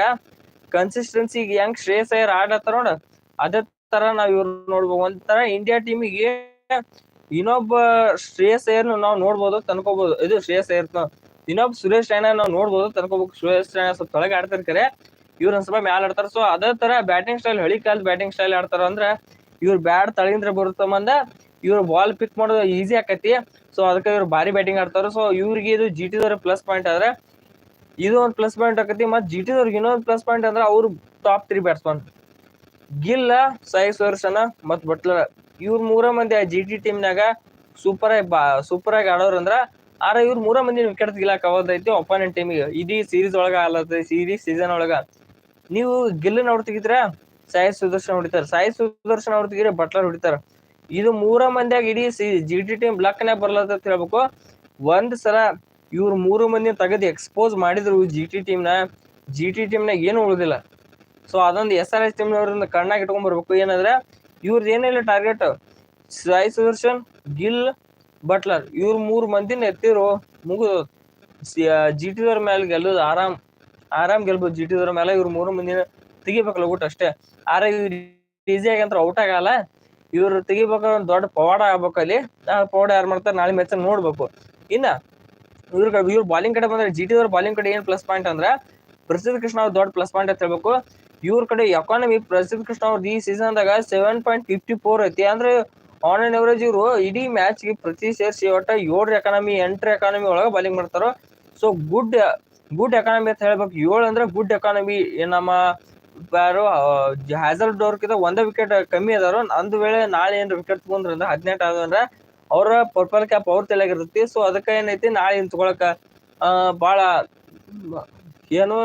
ಕನ್ಸಿಸ್ಟೆನ್ಸಿ ಹೆಂಗ್ ಶ್ರೇಯಸ್ ಅಯ್ಯರ್ ಆಡತ್ತಾರ ನೋಡ, ಅದೇ ತರ ನಾವ್ ಇವ್ರ ನೋಡ್ಬೋದು ಒಂಥರ ಇಂಡಿಯಾ ಟೀಮಿಗೆ ಇನ್ನೊಬ್ಬ ಶ್ರೇಯಸ್ ಅಯ್ಯರ್ ನಾವ್ ನೋಡ್ಬೋದು ತನ್ಕೋಬಹುದು ಇದು ಶ್ರೇಯಸ್ ಅಯ್ಯರ್ ಇನ್ನೊಬ್ಬ ಸುರೇಶ್ ರೈನಾ ನಾವ್ ನೋಡ್ಬೋದು ತನ್ಕೋಬೇಕು ಸುರೇಶ್ ರೈನಾ ಸ್ವಲ್ಪ ತೊಳಗೆ ಆಡ್ತಿರ್ತಾರೆ. ಇವ್ರ ಒಂದ್ ಸ್ವಲ್ಪ ಮ್ಯಾಲ ಆಡ್ತಾರ. ಸೊ ಅದೇ ತರ ಬ್ಯಾಟಿಂಗ್ ಸ್ಟೈಲ್ ಹಳಿ ಕಾಲದ ಬ್ಯಾಟಿಂಗ್ ಸ್ಟೈಲ್ ಆಡ್ತಾರ ಅಂದ್ರ ಇವ್ರ ಬ್ಯಾಟ್ ತಳಿಂದ್ರ ಬರುತ್ತ ಮಂದ ಇವ್ರ ಬಾಲ್ ಪಿಕ್ ಮಾಡೋದು ಈಸಿ ಆಕತಿ. ಸೊ ಅದಕ್ಕೆ ಇವ್ರು ಭಾರಿ ಬ್ಯಾಟಿಂಗ್ ಆಡ್ತಾರ ಸೊ ಇವ್ರಿಗೆ ಇದು ಜಿ ಟಿದವ್ರ ಪ್ಲಸ್ ಪಾಯಿಂಟ್ ಆದ್ರೆ, ಇದು ಒಂದು ಪ್ಲಸ್ ಪಾಯಿಂಟ್ ಆಕತಿ. ಮತ್ತು ಜಿ ಟಿದವ್ರಿಗೆ ಇನ್ನೊಂದು ಪ್ಲಸ್ ಪಾಯಿಂಟ್ ಅಂದ್ರೆ ಅವ್ರು top three batsman Gill Sai Sudarshan ಮತ್ತು ಬಟ್ಲರ್. ಇವ್ರ ಮೂರ ಮಂದಿ ಆ ಜಿ ಟಿ ಟೀಮ್ನಾಗ ಸೂಪರ್ ಆಗಿ ಬಾ ಸೂಪರ್ ಆಗಿ ಆಡೋರ್ ಅಂದ್ರ, ಆರ ಇವ್ರ ಮೂರ ಮಂದಿ ವಿಕೆಟ್ ಗಿಲಾಕ್ ಆಗೋದೈತಿ ಒಪೋನೆಂಟ್ ಟೀಮಿಗೆ ಇಡೀ ಸೀರೀಸ್ ಒಳಗ ಆಲತ್ತೈತಿ ಸೀರೀಸ್ ಸೀಸನ್ ಒಳಗ. ನೀವು ಗಿಲ್ಲ ಅವ್ರು ಸಾಯಿ ಸುದರ್ಶನ್ ಹೊಡಿತಾರ. ಸಾಯಿ ಸುದರ್ಶನ್ ಅವ್ರು ತೆಗಿದ್ರೆ ಬಟ್ಲರ್ ಹೊಡಿತಾರ. ಇದು ಮೂರ ಮಂದಿಯಾಗ ಇಡೀ ಸಿ ಜಿ ಟಿ ಟೀಮ್ ಬ್ಲಾಕ್ನೇ ಬರ್ಲತ್ತ ಹೇಳ್ಬೇಕು. ಒಂದ್ ಸಲ ಇವ್ರು ಮೂರು ಮಂದಿ ತೆಗೆದು ಎಕ್ಸ್ಪೋಸ್ ಮಾಡಿದ್ರು ಜಿ ಟಿ ಟೀಮ್ನ. ಜಿ ಟಿ ಟೀಮ್ನಾಗ ಏನು ಉಳಿದಿಲ್ಲ. ಸೊ ಅದೊಂದು ಎಸ್ ಆರ್ ಎಸ್ ಟೀಮ್ನವ್ರಿಂದ ಕಣ್ಣಾಗಿ ಇಟ್ಕೊಂಡ್ ಬರ್ಬೇಕು. ಏನಂದ್ರೆ ಇವ್ರದ್ದು ಏನಿಲ್ಲ ಟಾರ್ಗೆಟ್ ಸಾಯಿ ಸುದರ್ಶನ್, ಗಿಲ್, ಬಟ್ಲರ್ ಇವ್ರ ಮೂರು ಮಂದಿನ ಎತ್ತಿರು ಮುಗಿದು. ಜಿ ಟಿ ದವ್ರ ಮೇಲೆ ಗೆಲ್ಲೋದು ಆರಾಮ್. ಆರಾಮ್ ಗೆಲ್ಬೋದು ಜಿ ಟಿದವ್ರ ಮೇಲೆ ಇವ್ರ ಮೂರು ಮಂದಿನ. ತೆಗಿಬೇಕಲ್ಲ ಊಟ ಅಷ್ಟೇ. ಆದ್ರೆ ಇವ್ರು ಈಸಿಯಾಗಿ ಅಂತ ಔಟ್ ಆಗಲ್ಲ. ಇವ್ರು ತೆಗಿಬೇಕಾದ್ರೆ ಒಂದು ದೊಡ್ಡ ಪವಾಡ ಆಗ್ಬೇಕು ಅಲ್ಲಿ. ಪವಾಡ ಯಾರು ಮಾಡ್ತಾರೆ ನಾಳೆ ಮ್ಯಾಚ್ ನೋಡ್ಬೇಕು. ಇನ್ನ ಇವ್ರ ಇವ್ರು ಬಾಲಿಂಗ್ ಕಡೆ ಬಂದ್ರೆ ಜಿ ಟಿ ದವ್ರ ಬಾಲಿಂಗ್ ಕಡೆ ಏನು ಪ್ಲಸ್ ಪಾಯಿಂಟ್ ಅಂದ್ರೆ ಪ್ರಸಿದ್ಧ ಕೃಷ್ಣ ಅವ್ರ ದೊಡ್ಡ ಪ್ಲಸ್ ಪಾಯಿಂಟ್ ಅಂತ ಹೇಳ್ಬೇಕು. ಇವ್ರ ಕಡೆ ಎಕಾನಮಿ ಪ್ರಸಿದ್ಧ ಕೃಷ್ಣ ಅವ್ರದ್ದು ಈ ಸೀಸನ್ ದಾಗ ಸೆವೆನ್ ಪಾಯಿಂಟ್ ಫಿಫ್ಟಿ ಫೋರ್ ಐತಿ. ಅಂದ್ರೆ ಆನ್ ಲೈನ್ ಅವರೇಜ್ ಇವರು ಇಡೀ ಮ್ಯಾಚ್ಗೆ ಪ್ರತಿ ಸೇರಿಸಿ ಒಟ್ಟ ಏಳು ಎಕಾನಮಿ ಎಂಟ್ರ ಎಕಾನಮಿ ಒಳಗ ಬಾಲಿಂಗ್ ಮಾಡ್ತಾರೋ. ಸೊ ಗುಡ್ ಗುಡ್ ಎಕಾನಮಿ ಅಂತ ಹೇಳ್ಬೇಕು. ಏಳು ಅಂದ್ರೆ ಗುಡ್ ಎಕಾನಮಿ ನಮ್ಮ ಯಾರು ಹ್ಯಾಸಲ್ ಡೋರ್ಕಿಂತ ಒಂದೇ ವಿಕೆಟ್ ಕಮ್ಮಿ ಅದಾರು, ಅಂದ ವೇಳೆ ನಾಳೆ ಏನು ವಿಕೆಟ್ ತಗೊಂಡ್ರ ಅಂದ್ರೆ ಹದಿನೆಂಟು ಆದ್ರೆ ಅವರ ಪರ್ಪಲ್ ಕ್ಯಾಪ್ ಅವ್ರ ತಲೆಯಾಗಿರ್ತೈತಿ ಸೊ ಅದಕ್ಕೆ ಏನೈತಿ, ನಾಳೆ ಇನ್ ತಗೊಳಕ? ಬಾಳ, ಏನು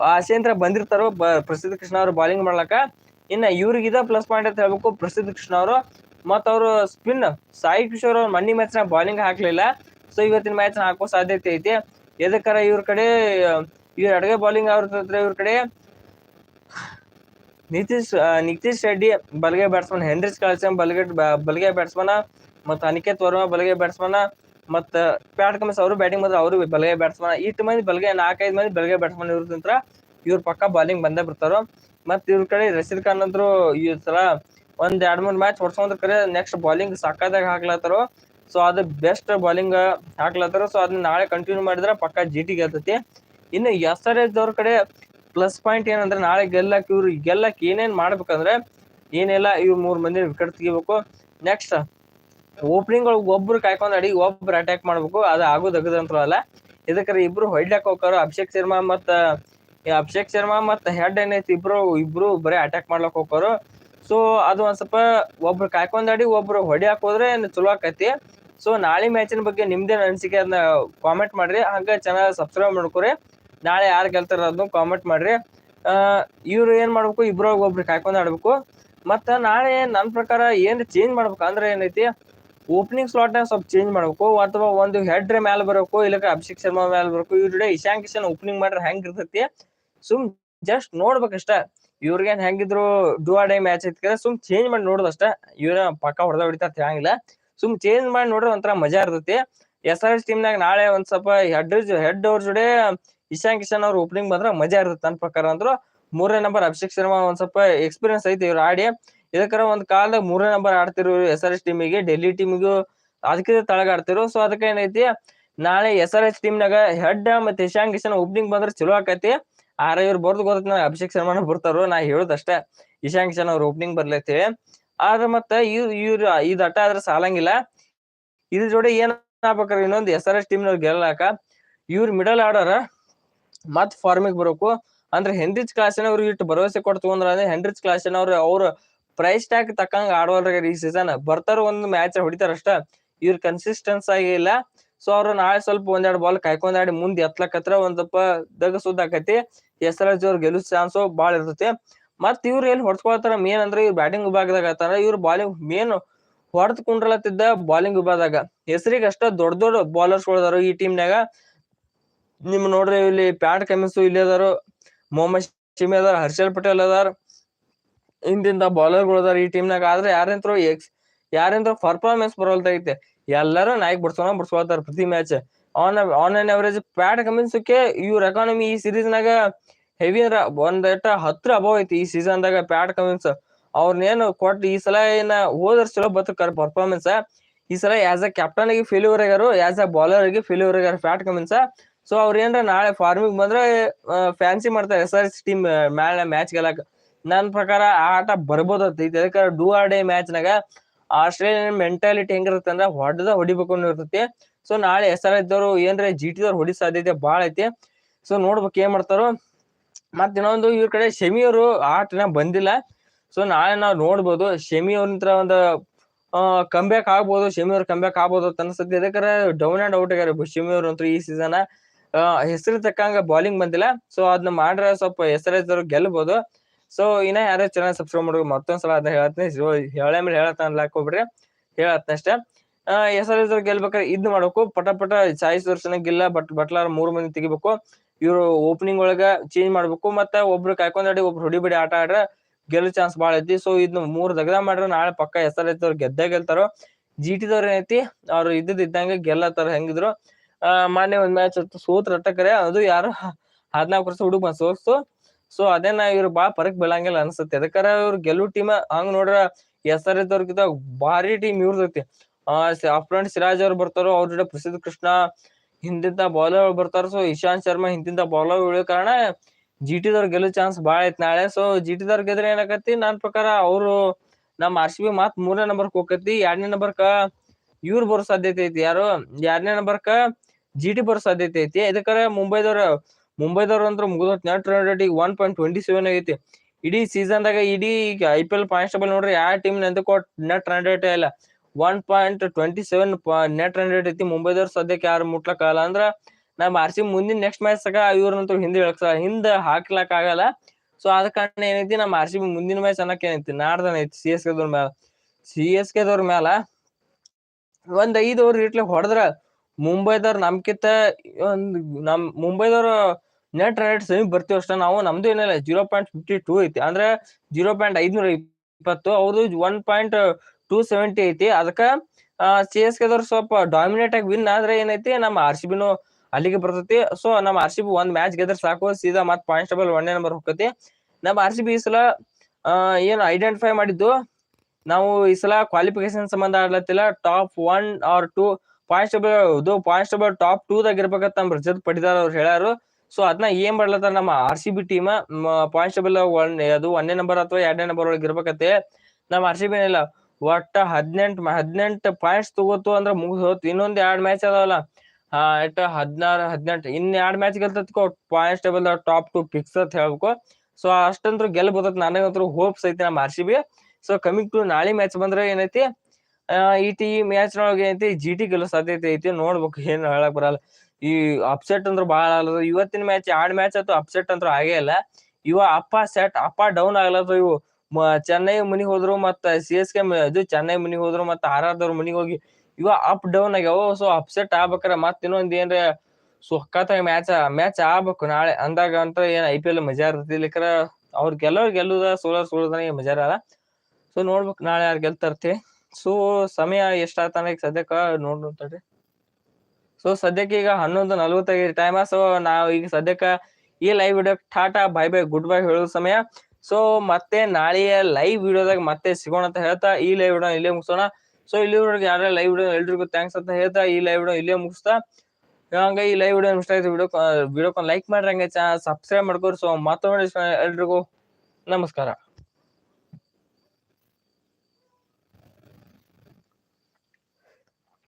ಆಶೇಂದ್ರ ಬಂದಿರ್ತಾರೋ, ಬ, ಪ್ರಸಿದ್ಧ ಕೃಷ್ಣ ಅವರು ಬಾಲಿಂಗ್ ಮಾಡ್ಲಕ್ಕ ಇನ್ನ ಇವ್ರಿಗಿದ ಪ್ಲಸ್ ಪಾಯಿಂಟ್ ಅಂತ ಹೇಳ್ಬೇಕು, ಪ್ರಸಿದ್ಧ ಕೃಷ್ಣ ಅವರು. ಮತ್ತು ಅವರು ಸ್ಪಿನ್ ಸಾಯಿ ಕಿಶೋರ್ ಅವ್ರು ಮಣ್ಣಿ ಮ್ಯಾಚ್ನ ಬಾಲಿಂಗ್ ಹಾಕಲಿಲ್ಲ. ಸೊ ಇವತ್ತಿನ ಮ್ಯಾಚ್ ಹಾಕೋ ಸಾಧ್ಯತೆ ಐತಿ. ಎದಕ್ಕಾರ ಇವ್ರ ಕಡೆ, ಇವ್ರ ಅಡುಗೆ ಬಾಲಿಂಗ್ ಅವ್ರ ಇವ್ರ ಕಡೆ? ನಿತೀಶ್ ನಿತೀಶ್ ರೆಡ್ಡಿ ಬಲಗೈ ಬ್ಯಾಟ್ಸ್ಮನ್ ಹೆನ್ರಿಸ್ ಕಾಲ್ಸನ್ ಬಲಗೈ ಬಲಗೈ ಬ್ಯಾಟ್ಸ್ಮನ್ ಮತ್ತು ಅನಿಕೇತ್ ವರ್ಮ ಬಲಗೈ ಬ್ಯಾಟ್ಸ್ಮನ್ ಮತ್ತು ಪ್ಯಾಟ್ ಕಮಿಸ್ ಅವರು ಬ್ಯಾಟಿಂಗ್ ಮಾಡಿದ್ರೆ ಅವರು ಬಲಗೈ ಬ್ಯಾಟ್ಸ್ಮನ್ ಇಷ್ಟು ಮಂದಿ ಬಲಗೈ, ನಾಲ್ಕೈದು ಮಂದಿ ಬಲಗೈ ಬ್ಯಾಟ್ಸ್ಮನ್ ಇರೋದ್ರಿಂದ ಇವ್ರ ಪಕ್ಕ ಬಾಲಿಂಗ್ ಬಂದೇ ಬಿಡ್ತಾರೋ. ಮತ್ತು ಇವ್ರ ಕಡೆ ರಶೀದ್ ಖಾನ್ ಅಂದ್ರು ಈ ಸಲ ಒಂದ್ ಎರಡ್ ಮೂರ್ ಮ್ಯಾಚ್ ಹೊಡ್ಸ್ಕೊಂಡ್ರ ಕರೆ ನೆಕ್ಸ್ಟ್ ಬಾಲಿಂಗ್ ಸಕ್ಕದಾಗ ಹಾಕ್ಲತ್ತಾರೋ. ಸೊ ಅದು ಬೆಸ್ಟ್ ಬಾಲಿಂಗ್ ಹಾಕ್ಲತ್ತಾರ. ಸೊ ಅದನ್ನ ನಾಳೆ ಕಂಟಿನ್ಯೂ ಮಾಡಿದ್ರೆ ಪಕ್ಕ ಜಿ ಟಿ ಗೆಲ್ತತಿ ಇನ್ನು ಎಸ್ ಆರ್ ಎಸ್ ಅವ್ರ ಕಡೆ ಪ್ಲಸ್ ಪಾಯಿಂಟ್ ಏನಂದ್ರೆ ನಾಳೆ ಗೆಲ್ಲಕ್ ಇವ್ರು ಗೆಲ್ಲಕ್ ಏನೇನ್ ಮಾಡ್ಬೇಕಂದ್ರೆ ಏನೆಲ್ಲ ಇವ್ರು ಮೂರ್ ಮಂದಿ ವಿಕೆಟ್ ತೆಗಿಬೇಕು. ನೆಕ್ಸ್ಟ್ ಓಪನಿಂಗ್ ಒಳಗೆ ಒಬ್ರು ಕಾಯ್ಕೊಂಡ್ ಅಡಿ ಒಬ್ರು ಅಟ್ಯಾಕ್ ಮಾಡ್ಬೇಕು. ಅದು ಆಗೋದಗದಂತ್ರ ಅಲ್ಲ. ಇದಕ್ಕರೆ ಇಬ್ರು ಹೊಡ್ಲಕ್ ಹೋಗ್ತಾರ ಅಭಿಷೇಕ್ ಶರ್ಮಾ ಮತ್ತ ಅಭಿಷೇಕ್ ಶರ್ಮಾ ಮತ್ತ ಹೆಡ್ ಏನೈತಿ ಇಬ್ರು ಇಬ್ರು ಬರೀ ಅಟ್ಯಾಕ್ ಮಾಡ್ಲಕ್ ಹೋಗ್ತಾರ. ಸೊ ಅದು ಒಂದ್ ಸ್ವಲ್ಪ ಒಬ್ರು ಕಾಯ್ಕೊಂಡಾಡಿ ಒಬ್ರು ಹೊಡ್ಯಾಕ್ ಹೋದ್ರೆ ಚಲೋ ಆಕೈತಿ. ಸೊ ನಾಳೆ ಮ್ಯಾಚಿನ ಬಗ್ಗೆ ನಿಮ್ದೇನ್ ಅನಿಸಿಕೆ ಅದನ್ನ ಕಾಮೆಂಟ್ ಮಾಡ್ರಿ. ಹಂಗ ಚಾನಲ್ ಸಬ್ಸ್ಕ್ರೈಬ್ ಮಾಡ್ಕೊರಿ. ನಾಳೆ ಯಾರು ಗೆಲ್ತಾರ ಅದನ್ನು ಕಾಮೆಂಟ್ ಮಾಡ್ರಿ ಇವ್ರು ಏನ್ ಮಾಡ್ಬೇಕು ಇಬ್ರೊಳಗೆ ಒಬ್ರು ಕಾಯ್ಕೊಂಡ್ ಆಡ್ಬೇಕು. ಮತ್ತ ನಾಳೆ ನನ್ ಪ್ರಕಾರ ಏನು ಚೇಂಜ್ ಮಾಡ್ಬೇಕು ಅಂದ್ರೆ ಏನೈತಿ ಓಪನಿಂಗ್ ಸ್ಲಾಟ್ನ ಸ್ವಲ್ಪ ಚೇಂಜ್ ಮಾಡ್ಬೇಕು. ಅಥವಾ ಒಂದು ಹೆಡ್ ಮ್ಯಾಲ ಬರಬೇಕು ಇಲ್ಲ ಅಭಿಷೇಕ್ ಶರ್ಮಾ ಮ್ಯಾಲ ಬರಬೇಕು. ಇವ್ರ ಜೊತೆ ಇಶಾನ್ ಕಿಶನ್ ಓಪನಿಂಗ್ ಮಾಡ್ರೆ ಹೆಂಗ್ ಇರ್ತೈತಿ, ಸುಮ್ ಜಸ್ಟ್ ನೋಡ್ಬೇಕಷ್ಟ ಇವ್ರಿಗೇನ್ ಹೆಂಗಿದ್ರು ಡೂ ಆ ಡೇ ಮ್ಯಾಚ್ ಐತಿ ಸುಮ್ ಚೇಂಜ್ ಮಾಡಿ ನೋಡೋದಷ್ಟ ಇವ್ರ ಪಕ್ಕ ಹೊಡೆದ ಹೊಡಿತಾ ಹಂಗಿಲ್ಲ ಸುಮ್ ಚೇಂಜ್ ಮಾಡಿ ನೋಡ್ರೆ ಒಂಥರ ಮಜಾ ಇರ್ತೈತಿ. ಎಸ್ ಆರ್ ಎಸ್ ಟೀಮ್ನಾಗ ನಾಳೆ ಒಂದ್ ಸ್ವಲ್ಪ ಹೆಡ್ ಹೆಡ್ ಅವ್ರ ಜೊತೆ ಇಶಾನ್ ಕಿಶನ್ ಅವ್ರ ಓಪನಿಂಗ್ ಬಂದ್ರ ಮಜಾ ಇರ್ತದೆ. ನನ್ನ ಪ್ರಕಾರ ಅಂದ್ರು ಮೂರನೇ ನಂಬರ್ ಅಭಿಷೇಕ್ ಶರ್ಮಾ ಒಂದ್ ಸ್ವಲ್ಪ ಎಕ್ಸ್ಪೀರಿಯನ್ಸ್ ಐತಿ ಇವ್ರು ಆಡಿ. ಇದಕ್ಕರ ಒಂದ್ ಕಾಲದಾಗ ಮೂರನೇ ನಂಬರ್ ಆಡ್ತಿರೋ ಎಸ್ ಆರ್ ಎಸ್ ಟೀಮಿಗೆ ಡೆಲ್ಲಿ ಟೀಮಿಗೂ ಅದಕ್ಕಿಂತ ತಳಗ ಸೊ ಅದಕ್ಕೆ ಏನೈತಿ, ನಾಳೆ ಎಸ್ ಆರ್ ಎಸ್ ಟೀಮ್ನಾಗ ಹೆಡ್ ಮತ್ತೆ ಇಶಾನ್ ಕಿಶನ್ ಓಪನಿಂಗ್ ಬಂದ್ರೆ ಚಲೋ ಆಕೈತಿ. ಆರ ಇವ್ರು ಬರ್ದು ಗೊತ್ತ ಅಭಿಷೇಕ್ ಶರ್ಮಾನ ಬರ್ತಾರೋ, ನಾ ಹೇಳುದಷ್ಟೇ ಇಶಾನ್ ಕಿಶನ್ ಅವ್ರ ಓಪನಿಂಗ್ ಬರ್ಲೈತಿ. ಆದ್ರ ಮತ್ತ ಇವ್ ಇವ್ರ ಇದ್ ಆಟ ಆದ್ರ ಸಾಲಂಗಿಲ್ಲ. ಇದ್ರ ಜೋಡಿ ಏನ್ ಇನ್ನೊಂದ್ ಎಸ್ ಆರ್ ಎಸ್ ಟೀಮ್ ನವ್ರು ಗೆಲ್ಲಕ. ಇವ್ರ ಮಿಡಲ್ ಆರ್ಡರ್ ಮತ್ ಫಾರ್ಮಿಗ್ ಬರಬೇಕು. ಅಂದ್ರೆ ಹೆನ್ರಿಚ್ ಕ್ಲಾಸಿನ ಅವ್ರಿಗೆ ಇಟ್ಟು ಭರವಸೆ ಕೊಟ್ಟು ತಗೊಂಡ್ರ ಅಂದ್ರೆ ಹೆನ್ರಿಚ್ ಕ್ಲಾಸಿನ ಅವ್ರ ಅವ್ರ ಪ್ರೈಸ್ ಟ್ಯಾಗ್ ತಕ್ಕಂಗ ಆಡವಲ್ರಿ ಈ ಸೀಸನ್ ಬರ್ತಾರ ಒಂದ್ ಮ್ಯಾಚ್ ಹೊಡಿತಾರ ಅಷ್ಟ. ಇವ್ರ ಕನ್ಸಿಸ್ಟೆನ್ಸ್ ಆಗಿ ಇಲ್ಲ. ಸೊ ಅವ್ರು ನಾಳೆ ಸ್ವಲ್ಪ ಒಂದೆರಡು ಬಾಲ್ ಕಾಯ್ಕೊಂಡಾಡಿ ಮುಂದ್ ಎತ್ಲಕತ್ರ ಒಂದಪ್ಪ ದಗ ಸುದ್ದ ಆಕೈತಿ. ಎಸ್ ಎಲ್ ಅವ್ರ ಗೆಲ್ಲೋ ಚಾನ್ಸ್ ಬಾಳ ಇರ್ತೈತಿ. ಮತ್ ಇವ್ರು ಎಲ್ಲಿ ಹೊಡ್ಸ್ಕೊಳ್ತಾರ ಮೇನ್ ಅಂದ್ರೆ ಇವ್ರ ಬ್ಯಾಟಿಂಗ್ ವಿಭಾಗದಾಗ ಆತಾರ. ಇವ್ರು ಬಾಲಿಂಗ್ ಮೇನ್ ಹೊಡೆದ್ ಕುಂಡ್ರಲತ್ತಿದ್ದ ಬಾಲಿಂಗ್ ವಿಭಾಗದಾಗ. ಹೆಸರಿಗೆ ಅಷ್ಟ ದೊಡ್ಡ ದೊಡ್ಡ ಬಾಲರ್ಸ್ ಈ ಟೀಮ್ನಾಗ ನಿಮ್ ನೋಡ್ರಿ ಇಲ್ಲಿ ಪ್ಯಾಟ್ ಕಮಿನ್ಸ್ ಇಲ್ಲಿ ಅದಾರು, ಮೊಹಮ್ಮದ್ ಶಿಮಿ ಅದಾರ, ಹರ್ಷಲ್ ಪಟೇಲ್ ಅದಾರ ಇಂದಿಂದ ಬೌಲರ್ಗಳು ಅದಾರ ಈ ಟೀಮ್ನಾಗ ಆದ್ರೆ ಯಾರಂತ್ರು ಎಕ್ಸ್ ಯಾರಂತ್ರು ಪರ್ಫಾರ್ಮೆನ್ಸ್ ಬರೋಲ್ತೈತೆ ಎಲ್ಲರೂ ನಾಯಕ್ ಬಿಡ್ಸೋಣ ಬಿಡ್ಸ್ಕೊಳ್ತಾರ ಪ್ರತಿ match on on average Pat ಕಮಿನ್ಸಕ್ಕೆ ಇವ್ರ ಎಕಾನಮಿ ಈ ಸೀರೀಸ್ ನಾಗ ಹೆವಿ ಅಂದ್ರ ಒಂದ್ ಎಟ್ಟ ಹತ್ರ ಅಭಾವ್ ಐತಿ ಈ ಸೀಸನ್ ದಾಗ ಪ್ಯಾಟ್ ಕಮಿನ್ಸ್ ಅವ್ರನ್ನೇನು ಕೊಟ್ಟು ಈ ಸಲ ಏನ ಹೋದ್ರ ಚಲೋ ಬರ್ತಕಾರ ಪರ್ಫಾರ್ಮೆನ್ಸ್ ಈ ಸಲ ಆಸ್ ಅ ಕ್ಯಾಪ್ಟನ್ ಆಗಿ ಫೇಲ್ಯೂರ್ ಆಗ್ಯಾರು ಆಸ್ ಅ ಬಾಲರ್ ಆಗಿ ಫೇಲ್ಯೂರ್ ಆಗ್ಯಾರ ಪ್ಯಾಟ್ ಕಮಿನ್ಸ್ ಸೊ ಅವ್ರ ಏನ್ರ ನಾಳೆ ಫಾರ್ಮಿಂಗ್ ಬಂದ್ರೆ ಫ್ಯಾನ್ಸಿ ಮಾಡ್ತಾರೆ. ಎಸ್ ಆರ್ ಎಸ್ ಟೀಮ್ ಮ್ಯಾಲ ಮ್ಯಾಚ್ ಗೆಲ್ಲಕ್. ನನ್ ಪ್ರಕಾರ ಆ ಆಟ ಬರ್ಬೋದೈತಿ ಇದಕ್ಕೆ ಡೂ ಆರ್ ಡೇ ಮ್ಯಾಚ್ ನಾಗ ಆಸ್ಟ್ರೇಲಿಯನ್ ಮೆಂಟಾಲಿಟಿ ಹೆಂಗಿರುತ್ತೆ ಅಂದ್ರೆ ಹೊಡೆದ ಹೊಡಿಬೇಕು ಅನ್ನೋ ಇರ್ತೈತಿ ಸೊ ನಾಳೆ ಎಸ್ ಆರ್ ಎಸ್ ದವ್ರು ಏನ್ರ ಜಿ ಟಿ ದವ್ರು ಹೊಡಿ ಸಾಧ್ಯತೆ ಬಾಳ ಐತಿ. ಸೊ ನೋಡ್ಬೇಕು ಏನ್ ಮಾಡ್ತಾರೋ. ಮತ್ ಇನ್ನೊಂದು ಇವ್ರ ಕಡೆ ಶಮಿ ಅವರು ಆಟನ ಬಂದಿಲ್ಲ. ಸೊ ನಾಳೆ ನಾವು ನೋಡ್ಬೋದು. ಶಮಿ ಅವ್ರ ಒಂದು ಕಂಬ್ಯಾಕ್ ಆಗ್ಬೋದು. ಶಮಿ ಅವ್ರ ಕಂಬ್ಯಾಕ್ ಆಗ್ಬೋದು ಅಂತ ಅನ್ಸುತ್ತೆ. ಅದಕ್ಕೆ ಡೌನ್ ಅಂಡ್ ಔಟ್ ಆಗ್ಯಾರ ಶಮಿ ಅವ್ರ ಈ ಸೀಸನ್ ಹೆಸರು ತಕ್ಕಂಗ ಬಾಲಿಂಗ್ ಬಂದಿಲ್ಲ. ಸೊ ಅದನ್ನ ಮಾಡ್ರ ಸ್ವಲ್ಪ ಹೆಸರು ಗೆಲ್ಬಹುದು ಸೊ ಇನ್ನ ಯಾರು ಚೆನ್ನಾಗಿ ಸಬ್ಸ್ಕ್ರೈಬ್ ಮಾಡೋದು ಮತ್ತೊಂದ್ಸಲ ಅದನ್ನ ಹೇಳ್ತೀನಿ. ಹೇಳ ಮೇಲೆ ಹೇಳತ್ತ ಅನ್ಲಾಕ್ ಹೋಗ್ಬಿಡ್ರಿ ಹೇಳತ್ನ ಅಷ್ಟೇ. ಹೆಸರು ಗೆಲ್ಬೇಕಾದ್ರೆ ಇದ್ ಮಾಡ್ಬೇಕು. ಪಟ ಪಟ ಸಾಯಿ ಸುದರ್ಶನ ಗಿಲ್ಲ, ಬಟ್ ಬಟ್ಲಾರ್ ಮೂರ್ ಮಂದಿ ತೆಗಿಬೇಕು. ಇವ್ರು ಓಪನಿಂಗ್ ಒಳಗ ಚೇಂಜ್ ಮಾಡ್ಬೇಕು. ಮತ್ತ ಒಬ್ರು ಕಾಯ್ಕೊಂಡ್ ಒಬ್ರು ಹೊಡಿಬಿಡಿ ಆಟ ಆಡ್ರ ಗೆಲ್ಲೋ ಚಾನ್ಸ್ ಬಾಳ ಐತಿ. ಸೊ ಇದ್ ಮೂರ್ ದಗದ ಮಾಡ್ರ ನಾಳೆ ಪಕ್ಕ ಹೆಸರು ಗೆದ್ದೇ ಗೆಲ್ತಾರೋ. ಜಿ ಟಿದವ್ರ ಏನೈತಿ? ಅವ್ರು ಇದ್ದಿದ್ದಂಗೆ ಗೆಲ್ಲತ್ತಾರ ಹೆಂಗಿದ್ರು. ಆ, ಮೊನ್ನೆ ಒಂದ್ ಮ್ಯಾಚ್ ಸೋತ್ರ ರಟ್ಟಕರೆ ಅದು ಯಾರು? ಹದ್ನಾಲ್ಕು ವರ್ಷ ಹುಡುಗ ಬಂದ್ ಸೋತ್ಸು. ಸೊ ಅದೇನ ಇವ್ರು ಬಾಳ ಪರಕ್ ಬೀಳಂಗಿಲ್ಲ ಅನ್ಸುತ್ತೆ. ಅದಕ್ಕಾರ ಇವ್ರ ಗೆಲ್ಲು ಟೀಮ್ ಹಂಗ್ ನೋಡ್ರ ಎಸ್ ಆರ್ ಅವ್ರಗಿಂತ ಭಾರಿ ಟೀಮ್ ಇವ್ರದೈತಿ ಆ ಅಫ್ರಂಟ್ ಸಿರಾಜ್ ಅವ್ರು ಬರ್ತಾರೋ, ಅವ್ರ ಜೊತೆ ಪ್ರಸಿದ್ಧ ಕೃಷ್ಣ ಹಿಂದಿಂದ ಬೌಲರ್ ಬರ್ತಾರ ಸೊ ಇಶಾಂತ್ ಶರ್ಮಾ ಹಿಂದಿಂದ ಬೌಲರ್ ಉಳಿಯೋ ಕಾರಣ ಜಿ ಟಿದವ್ರ ಗೆಲ್ಲೋ ಚಾನ್ಸ್ ಬಾಳ ಐತಿ ನಾಳೆ. ಸೊ ಜಿ ಟಿದವ್ರ ಗೆದ್ರೆ ಏನಾಕತಿ ನನ್ ಪ್ರಕಾರ ಅವರು ನಮ್ ಆರ್ ಸಿ ಬಿ ಮಾತ್ ಮೂರನೇ ನಂಬರ್ ಹೋಗತಿ ಎರಡನೇ ನಂಬರ್ಕ ಇವ್ರು ಬರೋ ಸಾಧ್ಯತೆ ಐತಿ. ಯಾರು? ಎರಡನೇ ನಂಬರ್ಕ ಜಿ ಟಿ ಬರೋ ಸಾಧ್ಯತೆ ಐತಿ. ಇದಕ್ಕಾರ ಮುಂಬೈದವ್ರ ಮುಂಬೈದವ್ರ ಅಂದ್ರ ಮುಗಿದ ನೆಟ್ ರನ್ ರೇಟ್ ಈಗ ಒನ್ ಪಾಯಿಂಟ್ ಟ್ವೆಂಟಿ ಸೆವೆನ್ ಆಗೈತಿ. ಇಡೀ ಸೀಸನ್ ದಾಗ ಇಡೀ ಈಗ I P L points table ನೋಡ್ರಿ, ಯಾವ ಟೀಮ್ ಎಂದಕ್ಕೂ ನೆಟ್ ರನ್ ರೇಟ್ ಇಲ್ಲ. One point twenty seven net run rate ಐತಿ. ಮುಂಬೈದವ್ರ ಸದ್ಯಕ್ಕೆ ಯಾರು ಮುಟ್ಲಕ್ಕಾಗಲ್ಲ ಅಂದ್ರ ನಮ್ ಆರ್ ಸಿ ಮುಂದಿನ ನೆಕ್ಸ್ಟ್ ಮ್ಯಾಚ್ ಸಗ ಇವ್ರನ್ನಂತೂ ಹಿಂದೆ ಇಳಕ್ಸ ಹಿಂದ ಹಾಕ್ಲಕ್ ಆಗಲ್ಲ. ಸೊ ಆದ ಕಾರಣ ಏನೈತಿ ನಮ್ಮ ಆರ್ ಸಿ ಬಿ ಮುಂದಿನ ಮ್ಯಾಚ್ ಅನ್ನಕ್ ಏನೈತಿ, ನಾಡ್ದನ ಐತಿ ಸಿ ಎಸ್ ಕೆ ದವ್ರ ಮ್ಯಾಲ. ಸಿ ಎಸ್ ಕೆ ದವ್ರ ಮ್ಯಾಲ ಒಂದ್ ಐದ್ ಓವರ್ ಇಟ್ಲಿ ಹೊಡೆದ್ರ ಮುಂಬೈದವ್ರ ನಮ್ಕಿಂತ ಒಂದ್ ನಮ್ ಮುಂಬೈದವ್ರ ನೆಟ್ ರೇಟ್ ಸಮೀಪ ಬರ್ತೀವಿ ಅಷ್ಟೇ. ನಾವು ನಮ್ದು ಏನಿಲ್ಲ ಜೀರೋ ಪಾಯಿಂಟ್ ಫಿಫ್ಟಿ ಟೂ ಐತಿ. ಅಂದ್ರೆ ಜೀರೋ ಪಾಯಿಂಟ್ ಐದ್ನೂರ ಇಪ್ಪತ್ತು ಅವ್ರದ್ದು ಒನ್ ಪಾಯಿಂಟ್ ಟೂ ಸೆವೆಂಟಿ ಐತಿ. ಅದಕ್ಕ ಸಿ ಎಸ್ ಕೆದವ್ರು ಸ್ವಲ್ಪ ಡಾಮಿನೇಟ್ ಆಗಿ ವಿನ್ ಆದ್ರೆ ಏನೈತಿ ನಮ್ಮ ಆರ್ ಸಿ ಬಿನು ಅಲ್ಲಿಗೆ ಬರ್ತೈತಿ. ಸೊ ನಮ್ಮ ಆರ್ ಸಿ ಬಿ ಒಂದ್ ಮ್ಯಾಚ್ ಗೆದ್ರೆ ಸಾಕು, ಸೀದಾ ಮತ್ ಪಾಯಿಂಟ್ ಟೇಬಲ್ ಒಂದೇ ನಂಬರ್ ಹೋಗತಿ ನಮ್ಮ ಆರ್ ಸಿ ಬಿ ಈ ಸಲ ಏನ್ ಐಡೆಂಟಿಫೈ ಮಾಡಿದ್ದು, ನಾವು ಈ ಸಲ ಕ್ವಾಲಿಫಿಕೇಶನ್ ಸಂಬಂಧ ಆಡ್ಲತ್ತಿಲ್ಲ. Top one or two points table ಇದು ಪಾಯಿಂಟ್ ಟೇಬಲ್ ಟಾಪ್ ಟೂ ದಾಗ ಇರ್ಬೇಕಂತ ನಮ್ಮ ರಜತ್ ಪಡಿದಾರ ಅವ್ರು ಹೇಳ್ಯಾರು. ಸೊ ಅದನ್ನ ಏನ್ ಮಾಡ್ಲತ್ತಾರ ನಮ್ಮ R C B team point table one, ಅದು ಒಂದೇ ನಂಬರ್ ಅಥವಾ ಎರಡನೇ ನಂಬರ್ ಒಳಗೆ ಇರ್ಬೇಕತ್ತೆ ನಮ್ಮ ಆರ್ ಸಿ ಬಿ ಇಲ್ಲ. ಒಟ್ಟ ಹದಿನೆಂಟು ಹದಿನೆಂಟು ಪಾಯಿಂಟ್ಸ್ ತಗೋತು ಅಂದ್ರೆ ಮುಗಿದ್ ಹೋತು. ಇನ್ನೊಂದ್ ಎರಡ್ ಮ್ಯಾಚ್ ಅದಾವಲ್ಲ. ಹಾ ಎಷ್ಟ ಹದಿನಾರು, ಹದಿನೆಂಟು, ಇನ್ ಎರಡ್ match ಗೆಲ್ತತ್ಕೋ points table top two fix ಅಂತ ಹೇಳ್ಬೇಕು. ಸೊ ಅಷ್ಟಂದ್ರು ಗೆಲ್ಬೋದತ್. ನನಗಂತೂ ಹೋಪ್ಸ್ ಐತಿ ನಮ್ಮ R C B so coming to ನಾಳೆ ಮ್ಯಾಚ್ ಬಂದ್ರೆ ಏನೈತಿ? ಆ, ಈ ಮ್ಯಾಚ್ ನೊಳಗೆ ಏನೈತಿ ಜಿ ಟಿ ಗೆಲ್ಲೋ ಸಾಧ್ಯತೆ ಐತಿ ನೋಡ್ಬೇಕು ಏನ್ ಹೇಳಕ್ ಬರಲ್ಲ. ಈ ಅಪ್ಸೆಟ್ ಅಂದ್ರೆ ಬಹಳ ಆಗಲ್ಲ ಇವತ್ತಿನ ಮ್ಯಾಚ್ ಎರಡ್ ಮ್ಯಾಚ್ ಆಯ್ತು ಅಪ್ಸೆಟ್ ಅಂದ್ರೆ ಆಗೇ ಇಲ್ಲ. ಇವ ಅಪ್ಪ ಸೆಟ್ ಅಪ್ಪ ಡೌನ್ ಆಗ್ಲತ್ತ ಇವು. ಚೆನ್ನೈ ಮನಿಗ್ ಹೋದ್ರು ಮತ್ತ ಸಿ ಎಸ್ ಕೆ ಇದು ಚೆನ್ನೈ ಮನಿಗ್ ಹೋದ್ರು ಮತ್ತ ಆರ್ ಆರ್ ದವ್ರ ಮನಿಗ್ ಹೋಗಿ ಇವ ಅಪ್ ಡೌನ್ ಆಗ್ಯಾವ. ಸೊ ಅಪ್ಸೆಟ್ ಆಗ್ಬೇಕಾರ ಮತ್ ಇನ್ನೊಂದ್ ಏನ್ರ ಸುಖತ್ತಾಗಿ ಮ್ಯಾಚ್ ಮ್ಯಾಚ್ ಆಗ್ಬೇಕು ನಾಳೆ. ಅಂದಾಗ ಅಂತ ಏನ್ ಐ ಪಿ ಎಲ್ ಮಜಾ ಇರ್ತೈತಿ ಇಲ್ಲಿಕರ ಅವ್ರ ಗೆಲ್ಲೋರ್ ಗೆಲ್ಲುದ ಸೋಲರ್ ಸೋಲದ ಮಜಾ ಇರಲ್ಲ ಸೊ ನೋಡ್ಬೇಕು ನಾಳೆ ಯಾರು ಗೆಲ್ತಾರ್ತಿ. ಸೊ ಸಮಯ ಎಷ್ಟಾತನ ಈಗ ಸದ್ಯಕ್ಕ? ನೋಡ್ ತಡ್ರಿ. ಸೊ ಸದ್ಯಕ್ಕೆ ಈಗ ಹನ್ನೊಂದು ನಲ್ವತ್ತೈದು ಟೈಮ್ ಸೊ ನಾವು ಈಗ ಸದ್ಯಕ್ಕ ಈ live video Tata bye bye good bye ಹೇಳೋ ಸಮಯ. ಸೊ ಮತ್ತೆ ನಾಳೆಯ ಲೈವ್ ವಿಡಿಯೋದಾಗ ಮತ್ತೆ ಸಿಗೋಣ ಅಂತ ಹೇಳ್ತಾ ಈ ಲೈವ್ ವಿಡಿಯೋ ಇಲ್ಲೇ ಮುಗಿಸೋಣ. ಸೊ ಇಲ್ಲಿವರೆಗೆ ಯಾರ ಲೈವ್ ವಿಡಿಯೋ ಎಲ್ರಿಗೂ ಥ್ಯಾಂಕ್ಸ್ ಅಂತ ಹೇಳ್ತಾ ಈ ಲೈವ್ ವಿಡಿಯೋ ಇಲ್ಲೇ ಮುಗಿಸ್ತಾ. ಹಂಗ ಈ ಲೈವ್ ವಿಡಿಯೋ ಇಷ್ಟ ಆಯ್ತು ವಿಡಿಯೋ ವಿಡಿಯೋಕ್ಕೊಂದು ಲೈಕ್ ಮಾಡ್ರಿ ಹಂಗೆ. ಚಾ ಸಬ್ಸ್ಕ್ರೈಬ್ ಮಾಡ್ಕೋರಿ. ಸೊ ಮತ್ತೊಮ್ಮೆ ಎಲ್ರಿಗೂ ನಮಸ್ಕಾರ.